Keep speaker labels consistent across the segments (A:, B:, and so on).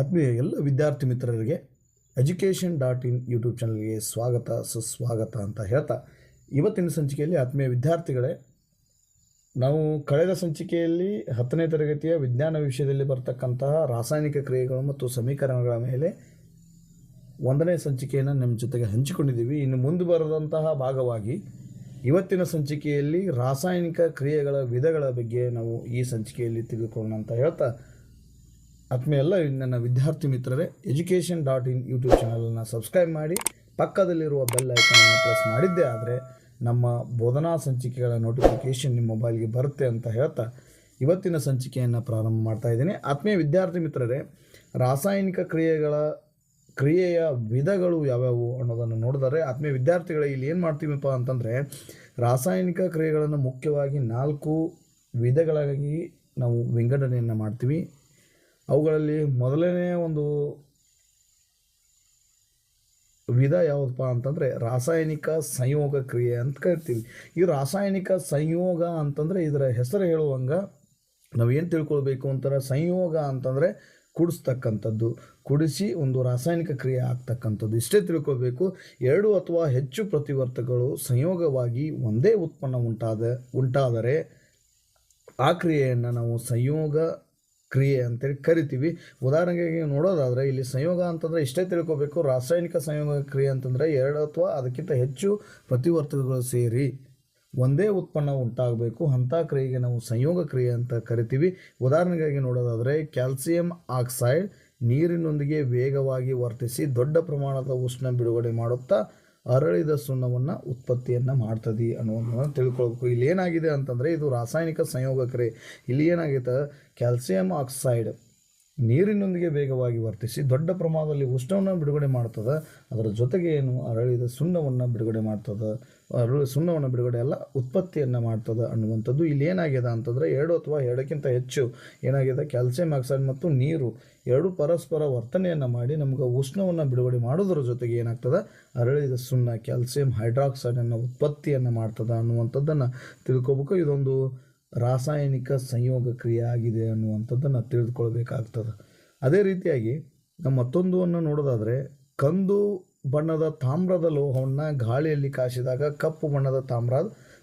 A: ಆತ್ಮೀಯ ಎಲ್ಲ ವಿದ್ಯಾರ್ಥಿ ಮಿತ್ರರಿಗೆ ಎಜುಕೇಷನ್ ಡಾಟ್ ಇನ್ ಯೂಟ್ಯೂಬ್ ಚಾನಲ್ಗೆ ಸ್ವಾಗತ, ಸುಸ್ವಾಗತ ಅಂತ ಹೇಳ್ತಾ ಇವತ್ತಿನ ಸಂಚಿಕೆಯಲ್ಲಿ ಆತ್ಮೀಯ ವಿದ್ಯಾರ್ಥಿಗಳೇ, ನಾವು ಕಳೆದ ಸಂಚಿಕೆಯಲ್ಲಿ ಹತ್ತನೇ ತರಗತಿಯ ವಿಜ್ಞಾನ ವಿಷಯದಲ್ಲಿ ಬರ್ತಕ್ಕಂತಹ ರಾಸಾಯನಿಕ ಕ್ರಿಯೆಗಳು ಮತ್ತು ಸಮೀಕರಣಗಳ ಮೇಲೆ ಒಂದನೇ ಸಂಚಿಕೆಯನ್ನು ನಿಮ್ಮ ಜೊತೆಗೆ ಹಂಚಿಕೊಂಡಿದ್ದೀವಿ. ಇನ್ನು ಮುಂದೆ ಬರದಂತಹ ಭಾಗವಾಗಿ ಇವತ್ತಿನ ಸಂಚಿಕೆಯಲ್ಲಿ ರಾಸಾಯನಿಕ ಕ್ರಿಯೆಗಳ ವಿಧಗಳ ಬಗ್ಗೆ ನಾವು ಈ ಸಂಚಿಕೆಯಲ್ಲಿ ತಿಳಿದುಕೊಳ್ಳೋಣ ಅಂತ ಹೇಳ್ತಾ ಆತ್ಮೀಯ ಎಲ್ಲ ನನ್ನ ವಿದ್ಯಾರ್ಥಿ ಮಿತ್ರರೇ ಎಜುಕೇಷನ್ ಡಾಟ್ ಇನ್ ಯೂಟ್ಯೂಬ್ ಚಾನಲನ್ನು ಸಬ್ಸ್ಕ್ರೈಬ್ ಮಾಡಿ, ಪಕ್ಕದಲ್ಲಿರುವ ಬೆಲ್ ಐಕನನ್ನು ಪ್ರೆಸ್ ಮಾಡಿದ್ದೇ ಆದರೆ ನಮ್ಮ ಬೋಧನಾ ಸಂಚಿಕೆಗಳ ನೋಟಿಫಿಕೇಶನ್ ನಿಮ್ಮ ಮೊಬೈಲ್ಗೆ ಬರುತ್ತೆ ಅಂತ ಹೇಳ್ತಾ ಇವತ್ತಿನ ಸಂಚಿಕೆಯನ್ನು ಪ್ರಾರಂಭ ಮಾಡ್ತಾ ಇದ್ದೀನಿ. ಆತ್ಮೀಯ ವಿದ್ಯಾರ್ಥಿ ಮಿತ್ರರೇ, ರಾಸಾಯನಿಕ ಕ್ರಿಯೆಗಳ, ಕ್ರಿಯೆಯ ವಿಧಗಳು ಯಾವ್ಯಾವು ಅನ್ನೋದನ್ನು ನೋಡಿದರೆ ಆತ್ಮೀಯ ವಿದ್ಯಾರ್ಥಿಗಳೇ, ಇಲ್ಲಿ ಏನು ಮಾಡ್ತೀವಪ್ಪ ಅಂತಂದರೆ ರಾಸಾಯನಿಕ ಕ್ರಿಯೆಗಳನ್ನು ಮುಖ್ಯವಾಗಿ ನಾಲ್ಕು ವಿಧಗಳಾಗಿ ನಾವು ವಿಂಗಡಣೆಯನ್ನು ಮಾಡ್ತೀವಿ. ಅವುಗಳಲ್ಲಿ ಮೊದಲನೇ ಒಂದು ವಿಧ ಯಾವುದಪ್ಪ ಅಂತಂದರೆ ರಾಸಾಯನಿಕ ಸಂಯೋಗ ಕ್ರಿಯೆ ಅಂತ ಕರಿತೀವಿ. ಈ ರಾಸಾಯನಿಕ ಸಂಯೋಗ ಅಂತಂದರೆ ಇದರ ಹೆಸರು ಹೇಳುವಂಗೆ ನಾವು ಏನು ತಿಳ್ಕೊಳ್ಬೇಕು ಅಂತಾರೆ? ಸಂಯೋಗ ಅಂತಂದರೆ ಕುಡಿಸ್ತಕ್ಕಂಥದ್ದು, ಕುಡಿಸಿ ಒಂದು ರಾಸಾಯನಿಕ ಕ್ರಿಯೆ ಆಗ್ತಕ್ಕಂಥದ್ದು. ಇಷ್ಟೇ ತಿಳ್ಕೊಳ್ಬೇಕು. ಎರಡು ಅಥವಾ ಹೆಚ್ಚು ಪ್ರತಿವರ್ತಕಗಳು ಸಂಯೋಗವಾಗಿ ಒಂದೇ ಉತ್ಪನ್ನ ಉಂಟಾದ, ಉಂಟಾದರೆ ಆ ಕ್ರಿಯೆಯನ್ನು ನಾವು ಸಂಯೋಗ ಕ್ರಿಯೆ ಅಂತೇಳಿ ಕರಿತೀವಿ. ಉದಾಹರಣೆಗೆ ನೋಡೋದಾದರೆ ಇಲ್ಲಿ ಸಂಯೋಗ ಅಂತಂದರೆ ಇಷ್ಟೇ ತಿಳ್ಕೋಬೇಕು. ರಾಸಾಯನಿಕ ಸಂಯೋಗ ಕ್ರಿಯೆ ಅಂತಂದರೆ ಎರಡು ಅಥವಾ ಅದಕ್ಕಿಂತ ಹೆಚ್ಚು ಪ್ರತಿವರ್ತಕಗಳು ಸೇರಿ ಒಂದೇ ಉತ್ಪನ್ನ ಉಂಟಾಗಬೇಕು. ಅಂಥ ಕ್ರಿಯೆಗೆ ನಾವು ಸಂಯೋಗ ಕ್ರಿಯೆ ಅಂತ ಕರಿತೀವಿ. ಉದಾಹರಣೆಗಾಗಿ ನೋಡೋದಾದರೆ ಕ್ಯಾಲ್ಸಿಯಂ ಆಕ್ಸೈಡ್ ನೀರಿನೊಂದಿಗೆ ವೇಗವಾಗಿ ವರ್ತಿಸಿ ದೊಡ್ಡ ಪ್ರಮಾಣದ ಉಷ್ಣ ಬಿಡುಗಡೆ ಮಾಡುತ್ತಾ ಅರಳಿದ ಸುಣ್ಣವನ್ನು ಉತ್ಪತ್ತಿಯನ್ನು ಮಾಡ್ತದೆ ಅನ್ನೋದನ್ನು ತಿಳ್ಕೊಳ್ಬೇಕು. ಇಲ್ಲಿ ಏನಾಗಿದೆ ಅಂತಂದರೆ ಇದು ರಾಸಾಯನಿಕ ಸಂಯೋಗ ಕ್ರಿಯೆ ಇಲ್ಲಿ ಏನಾಗಿದೆ ಕ್ಯಾಲ್ಸಿಯಂ ಆಕ್ಸೈಡ್. ನೀರಿನೊಂದಿಗೆ ವೇಗವಾಗಿ ವರ್ತಿಸಿ ದೊಡ್ಡ ಪ್ರಮಾಣದಲ್ಲಿ ಉಷ್ಣವನ್ನು ಬಿಡುಗಡೆ ಮಾಡ್ತದೆ. ಅದರ ಜೊತೆಗೆ ಏನು? ಅರಳಿದ ಸುಣ್ಣವನ್ನು ಬಿಡುಗಡೆ ಮಾಡ್ತದೆ. ಅರಳು ಸುಣ್ಣವನ್ನು ಬಿಡುಗಡೆ ಎಲ್ಲ ಉತ್ಪತ್ತಿಯನ್ನು ಮಾಡ್ತದೆ ಅನ್ನುವಂಥದ್ದು ಇಲ್ಲಿ ಏನಾಗಿದೆ ಅಂತಂದರೆ ಎರಡು ಅಥವಾ ಎರಡಕ್ಕಿಂತ ಹೆಚ್ಚು ಏನಾಗಿದೆ ಕ್ಯಾಲ್ಸಿಯಂ ಆಕ್ಸೈಡ್ ಮತ್ತು ನೀರು ಎರಡು ಪರಸ್ಪರ ವರ್ತನೆಯನ್ನು ಮಾಡಿ ನಮಗೆ ಉಷ್ಣವನ್ನು ಬಿಡುಗಡೆ ಮಾಡೋದ್ರ ಜೊತೆಗೆ ಏನಾಗ್ತದೆ? ಅರಳಿದ ಸುಣ್ಣ, ಕ್ಯಾಲ್ಸಿಯಂ ಹೈಡ್ರಾಕ್ಸೈಡನ್ನು ಉತ್ಪತ್ತಿಯನ್ನು ಮಾಡ್ತದೆ ಅನ್ನುವಂಥದ್ದನ್ನು ತಿಳ್ಕೊಬೇಕು. ಇದೊಂದು ರಾಸಾಯನಿಕ ಸಂಯೋಗ ಕ್ರಿಯೆ ಆಗಿದೆ ಅನ್ನುವಂಥದ್ದನ್ನು ತಿಳಿದುಕೊಳ್ಬೇಕಾಗ್ತದೆ. ಅದೇ ರೀತಿಯಾಗಿ ನಮ್ಮ ಮತ್ತೊಂದನ್ನು ನೋಡೋದಾದರೆ, ಕಂದು ಬಣ್ಣದ ತಾಮ್ರದ ಲೋಹವನ್ನು ಗಾಳಿಯಲ್ಲಿ ಕಾಸಿದಾಗ ಕಪ್ಪು ಬಣ್ಣದ ತಾಮ್ರ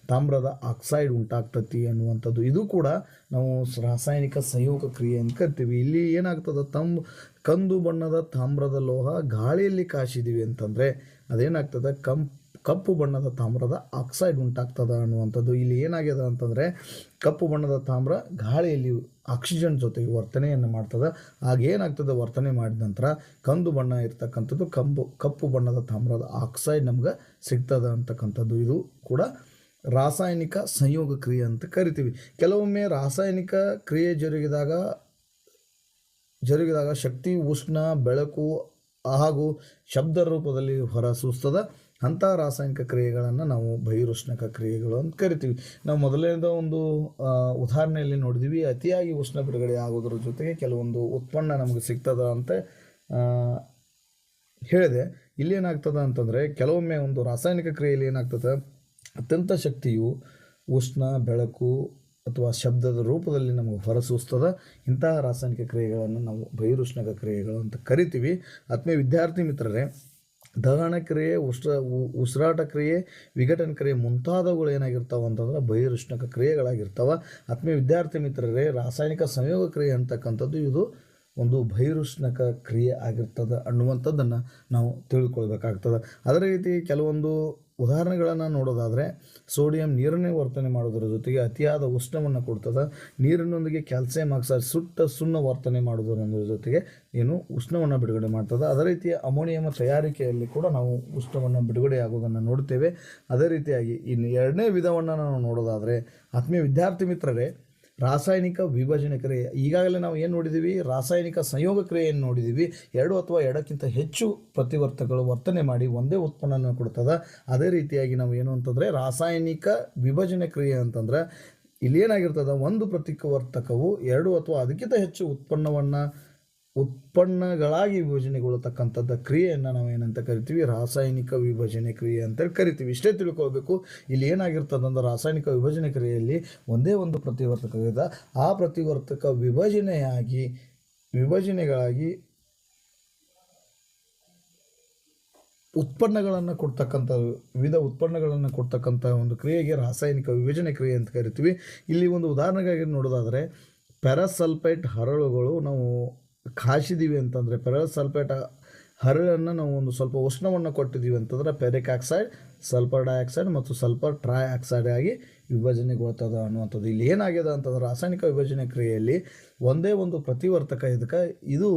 A: ತಾಮ್ರದ ಆಕ್ಸೈಡ್ ಉಂಟಾಗ್ತತಿ ಅನ್ನುವಂಥದ್ದು. ಇದು ಕೂಡ ನಾವು ರಾಸಾಯನಿಕ ಸಂಯೋಗ ಕ್ರಿಯೆ ಅಂತ ಕರಿತೀವಿ. ಇಲ್ಲಿ ಏನಾಗ್ತದೆ, ತಮ್ ಕಂದು ಬಣ್ಣದ ತಾಮ್ರದ ಲೋಹ ಗಾಳಿಯಲ್ಲಿ ಕಾಸಿದೀವಿ ಅಂತಂದರೆ ಅದೇನಾಗ್ತದೆ ಕಂ ಕಪ್ಪು ಬಣ್ಣದ ತಾಮ್ರದ ಆಕ್ಸೈಡ್ ಉಂಟಾಗ್ತದೆ ಅನ್ನುವಂಥದ್ದು. ಇಲ್ಲಿ ಏನಾಗ್ಯದ ಅಂತಂದರೆ, ಕಪ್ಪು ಬಣ್ಣದ ತಾಮ್ರ ಗಾಳಿಯಲ್ಲಿ ಆಕ್ಸಿಜನ್ ಜೊತೆಗೆ ವರ್ತನೆಯನ್ನು ಮಾಡ್ತದೆ. ಆಗ ಏನಾಗ್ತದೆ ವರ್ತನೆ ಮಾಡಿದ ನಂತರ ಕಂದು ಬಣ್ಣ ಇರ್ತಕ್ಕಂಥದ್ದು ಕಂಬು, ಕಪ್ಪು ಬಣ್ಣದ ತಾಮ್ರದ ಆಕ್ಸೈಡ್ ನಮ್ಗೆ ಸಿಗ್ತದೆ ಅಂತಕ್ಕಂಥದ್ದು. ಇದು ಕೂಡ ರಾಸಾಯನಿಕ ಸಂಯೋಗ ಕ್ರಿಯೆ ಅಂತ ಕರಿತೀವಿ. ಕೆಲವೊಮ್ಮೆ ರಾಸಾಯನಿಕ ಕ್ರಿಯೆ ಜರುಗಿದಾಗ ಜರುಗಿದಾಗ ಶಕ್ತಿ, ಉಷ್ಣ, ಬೆಳಕು ಹಾಗೂ ಶಬ್ದ ರೂಪದಲ್ಲಿ ಹೊರಸೂಸ್ತದ. ಅಂಥ ರಾಸಾಯನಿಕ ಕ್ರಿಯೆಗಳನ್ನು ನಾವು ಬಹಿರುಷ್ಣಕ ಕ್ರಿಯೆಗಳು ಅಂತ ಕರಿತೀವಿ. ನಾವು ಮೊದಲನೇದ ಒಂದು ಉದಾಹರಣೆಯಲ್ಲಿ ನೋಡಿದ್ವಿ, ಅತಿಯಾಗಿ ಉಷ್ಣ ಬಿಡುಗಡೆ ಆಗೋದ್ರ ಜೊತೆಗೆ ಕೆಲವೊಂದು ಉತ್ಪನ್ನ ನಮಗೆ ಸಿಗ್ತದ ಅಂತ ಹೇಳಿದೆ. ಇಲ್ಲೇನಾಗ್ತದೆ ಅಂತಂದರೆ, ಕೆಲವೊಮ್ಮೆ ಒಂದು ರಾಸಾಯನಿಕ ಕ್ರಿಯೆಯಲ್ಲಿ ಏನಾಗ್ತದೆ, ಅತ್ಯಂತ ಶಕ್ತಿಯು ಉಷ್ಣ, ಬೆಳಕು ಅಥವಾ ಶಬ್ದದ ರೂಪದಲ್ಲಿ ನಮಗೆ ಹೊರಸೂಸ್ತದೆ, ಇಂತಹ ರಾಸಾಯನಿಕ ಕ್ರಿಯೆಗಳನ್ನು ನಾವು ಬಹಿರುಷ್ಣಕ ಕ್ರಿಯೆಗಳು ಅಂತ ಕರಿತೀವಿ. ಆತ್ಮೀಯ ವಿದ್ಯಾರ್ಥಿ ಮಿತ್ರರೇ ದಹನ ಕ್ರಿಯೆ, ಉಸ್ರ ಉಸಿರಾಟ ಕ್ರಿಯೆ, ವಿಘಟನ ಕ್ರಿಯೆ ಮುಂತಾದವುಗಳು ಏನಾಗಿರ್ತಾವೆ ಅಂತಂದ್ರೆ ಬಹಿರುಷ್ಣಕ ಕ್ರಿಯೆಗಳಾಗಿರ್ತಾವೆ. ಆತ್ಮೀಯ ವಿದ್ಯಾರ್ಥಿ ಮಿತ್ರರೇ, ರಾಸಾಯನಿಕ ಸಂಯೋಗ ಕ್ರಿಯೆ ಅಂತಕ್ಕಂಥದ್ದು ಇದು ಒಂದು ಬಹಿರುಷ್ಣಕ ಕ್ರಿಯೆ ಆಗಿರ್ತದೆ ಅನ್ನುವಂಥದ್ದನ್ನು ನಾವು ತಿಳ್ಕೊಳ್ಬೇಕಾಗ್ತದೆ. ಅದೇ ರೀತಿ ಕೆಲವೊಂದು ಉದಾಹರಣೆಗಳನ್ನು ನೋಡೋದಾದರೆ, ಸೋಡಿಯಂ ನೀರನ್ನೇ ವರ್ತನೆ ಮಾಡೋದ್ರ ಜೊತೆಗೆ ಅತಿಯಾದ ಉಷ್ಣವನ್ನು ಕೊಡ್ತದೆ. ನೀರಿನೊಂದಿಗೆ ಕ್ಯಾಲ್ಸಿಯಂ ಆಕ್ಸೈಡ್ ಸುಟ್ಟ ಸುಣ್ಣ ವರ್ತನೆ ಮಾಡೋದರ ಜೊತೆಗೆ ಏನು ಉಷ್ಣವನ್ನು ಬಿಡುಗಡೆ ಮಾಡ್ತದೆ. ಅದೇ ರೀತಿ ಅಮೋನಿಯಂ ತಯಾರಿಕೆಯಲ್ಲಿ ಕೂಡ ನಾವು ಉಷ್ಣವನ್ನು ಬಿಡುಗಡೆ ಆಗೋದನ್ನು ನೋಡ್ತೇವೆ. ಅದೇ ರೀತಿಯಾಗಿ ಇನ್ನು ಎರಡನೇ ವಿಧವನ್ನು ನಾವು ನೋಡೋದಾದರೆ, ಆತ್ಮೀಯ ವಿದ್ಯಾರ್ಥಿ ಮಿತ್ರರೇ ರಾಸಾಯನಿಕ ವಿಭಜನೆ ಕ್ರಿಯೆ. ಈಗಾಗಲೇ ನಾವು ಏನು ನೋಡಿದ್ದೀವಿ ರಾಸಾಯನಿಕ ಸಂಯೋಗ ಕ್ರಿಯೆಯನ್ನು ನೋಡಿದ್ದೀವಿ ಎರಡು ಅಥವಾ ಎರಡಕ್ಕಿಂತ ಹೆಚ್ಚು ಪ್ರತಿವರ್ತಕಗಳು ವರ್ತನೆ ಮಾಡಿ ಒಂದೇ ಉತ್ಪನ್ನವನ್ನು ಕೊಡ್ತದೆ. ಅದೇ ರೀತಿಯಾಗಿ ನಾವು ಏನು ಅಂತಂದರೆ, ರಾಸಾಯನಿಕ ವಿಭಜನೆ ಕ್ರಿಯೆ ಅಂತಂದ್ರೆ, ಇಲ್ಲಿ ಏನಾಗಿರ್ತದೆ? ಒಂದು ಪ್ರತಿವರ್ತಕವು ಎರಡು ಅಥವಾ ಅದಕ್ಕಿಂತ ಹೆಚ್ಚು ಉತ್ಪನ್ನವನ್ನು ಉತ್ಪನ್ನಗಳಾಗಿ ವಿಭಜನೆಗೊಳ್ಳತಕ್ಕಂಥದ್ದು ಕ್ರಿಯೆಯನ್ನು ನಾವು ಏನಂತ ಕರಿತೀವಿ? ರಾಸಾಯನಿಕ ವಿಭಜನೆ ಕ್ರಿಯೆ ಅಂತೇಳಿ ಕರಿತೀವಿ. ಇಷ್ಟೇ ತಿಳ್ಕೊಳ್ಬೇಕು. ಇಲ್ಲಿ ಏನಾಗಿರ್ತದಂದ್ರೆ ರಾಸಾಯನಿಕ ವಿಭಜನೆ ಕ್ರಿಯೆಯಲ್ಲಿ ಒಂದೇ ಒಂದು ಪ್ರತಿವರ್ತಕವಿದೆ ಆ ಪ್ರತಿವರ್ತಕ ವಿಭಜನೆಯಾಗಿ, ವಿಭಜನೆಗಳಾಗಿ ಉತ್ಪನ್ನಗಳನ್ನು ಕೊಡ್ತಕ್ಕಂಥ, ವಿವಿಧ ಉತ್ಪನ್ನಗಳನ್ನು ಕೊಡ್ತಕ್ಕಂಥ ಒಂದು ಕ್ರಿಯೆಗೆ ರಾಸಾಯನಿಕ ವಿಭಜನೆ ಕ್ರಿಯೆ ಅಂತ ಕರಿತೀವಿ. ಇಲ್ಲಿ ಒಂದು ಉದಾಹರಣೆಗಾಗಿ ನೋಡೋದಾದರೆ ಪ್ಯಾರಾಸಲ್ಫೈಟ್ ಹರಳುಗಳು ನಾವು ಕಾಯಿಸಿದ್ದೀವಿ ಅಂತಂದರೆ ಸಲ್ಫೇಟ್, ಹರಳನ್ನು ನಾವು ಒಂದು ಸ್ವಲ್ಪ ಉಷ್ಣವನ್ನು ಕೊಟ್ಟಿದ್ದೀವಿ ಅಂತಂದ್ರೆ ಪೆರಿಕ್ ಆಕ್ಸೈಡ್, ಸಲ್ಫರ್ ಡೈಆಕ್ಸೈಡ್ ಮತ್ತು ಸಲ್ಫರ್ ಟ್ರೈ ಆಕ್ಸೈಡ್ ಆಗಿ ವಿಭಜನೆಗೊಳ್ತದ ಅನ್ನುವಂಥದ್ದು. ಇಲ್ಲಿ ಏನಾಗಿದೆ ಅಂತಂದ್ರೆ ರಾಸಾಯನಿಕ ವಿಭಜನೆ ಕ್ರಿಯೆಯಲ್ಲಿ ಒಂದೇ ಒಂದು ಪ್ರತಿವರ್ತಕ ಇದಕ್ಕೆ ಇದು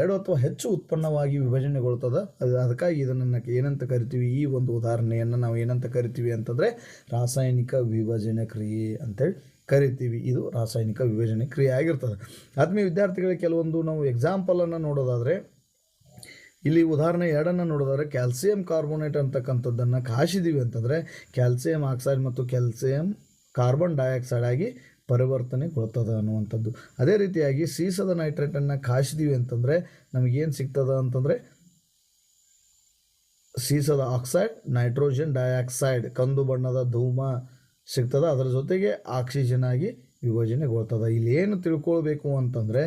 A: ಎರಡು ಅಥವಾ ಹೆಚ್ಚು ಉತ್ಪನ್ನವಾಗಿ ವಿಭಜನೆಗೊಳ್ತದೆ. ಅದು ಅದಕ್ಕಾಗಿ ಇದನ್ನು ಏನಂತ ಕರಿತೀವಿ? ಈ ಒಂದು ಉದಾಹರಣೆಯನ್ನು ನಾವು ಏನಂತ ಕರಿತೀವಿ ಅಂತಂದರೆ ರಾಸಾಯನಿಕ ವಿಭಜನೆ ಕ್ರಿಯೆ ಅಂತೇಳಿ. ಕರಿತೀವಿ. ಇದು ರಾಸಾಯನಿಕ ವಿಭಜನೆ ಕ್ರಿಯೆ ಆಗಿರ್ತದೆ ಆದ್ಮೇಲೆ ವಿದ್ಯಾರ್ಥಿಗಳಿಗೆ ಕೆಲವೊಂದು ನಾವು ಎಕ್ಸಾಂಪಲನ್ನು ನೋಡೋದಾದರೆ, ಇಲ್ಲಿ ಉದಾಹರಣೆ ಎರಡನ್ನು ನೋಡೋದಾದ್ರೆ ಕ್ಯಾಲ್ಸಿಯಂ ಕಾರ್ಬೋನೇಟ್ ಅಂತಕ್ಕಂಥದ್ದನ್ನು ಕಾಯಿಸಿದ್ದೀವಿ ಅಂತಂದರೆ ಕ್ಯಾಲ್ಸಿಯಂ ಆಕ್ಸೈಡ್ ಮತ್ತು ಕ್ಯಾಲ್ಸಿಯಂ ಕಾರ್ಬನ್ ಡೈಆಕ್ಸೈಡ್ ಆಗಿ ಪರಿವರ್ತನೆಗೊಳ್ತದೆ ಅನ್ನುವಂಥದ್ದು. ಅದೇ ರೀತಿಯಾಗಿ ಸೀಸದ ನೈಟ್ರೇಟನ್ನು ಕಾಯಿಸಿದ್ದೀವಿ ಅಂತಂದರೆ ನಮಗೇನು ಸಿಗ್ತದೆ ಅಂತಂದರೆ, ಸೀಸದ ಆಕ್ಸೈಡ್ ನೈಟ್ರೋಜನ್ ಡೈಆಕ್ಸೈಡ್ ಕಂದು ಬಣ್ಣದ ಧೂಮ ಸಿಗ್ತದೆ. ಅದರ ಜೊತೆಗೆ ಆಕ್ಸಿಜನ್ ಆಗಿ ವಿಭಜನೆಗೊಳ್ತದೆ. ಇಲ್ಲಿ ಏನು ತಿಳ್ಕೊಳ್ಬೇಕು ಅಂತಂದರೆ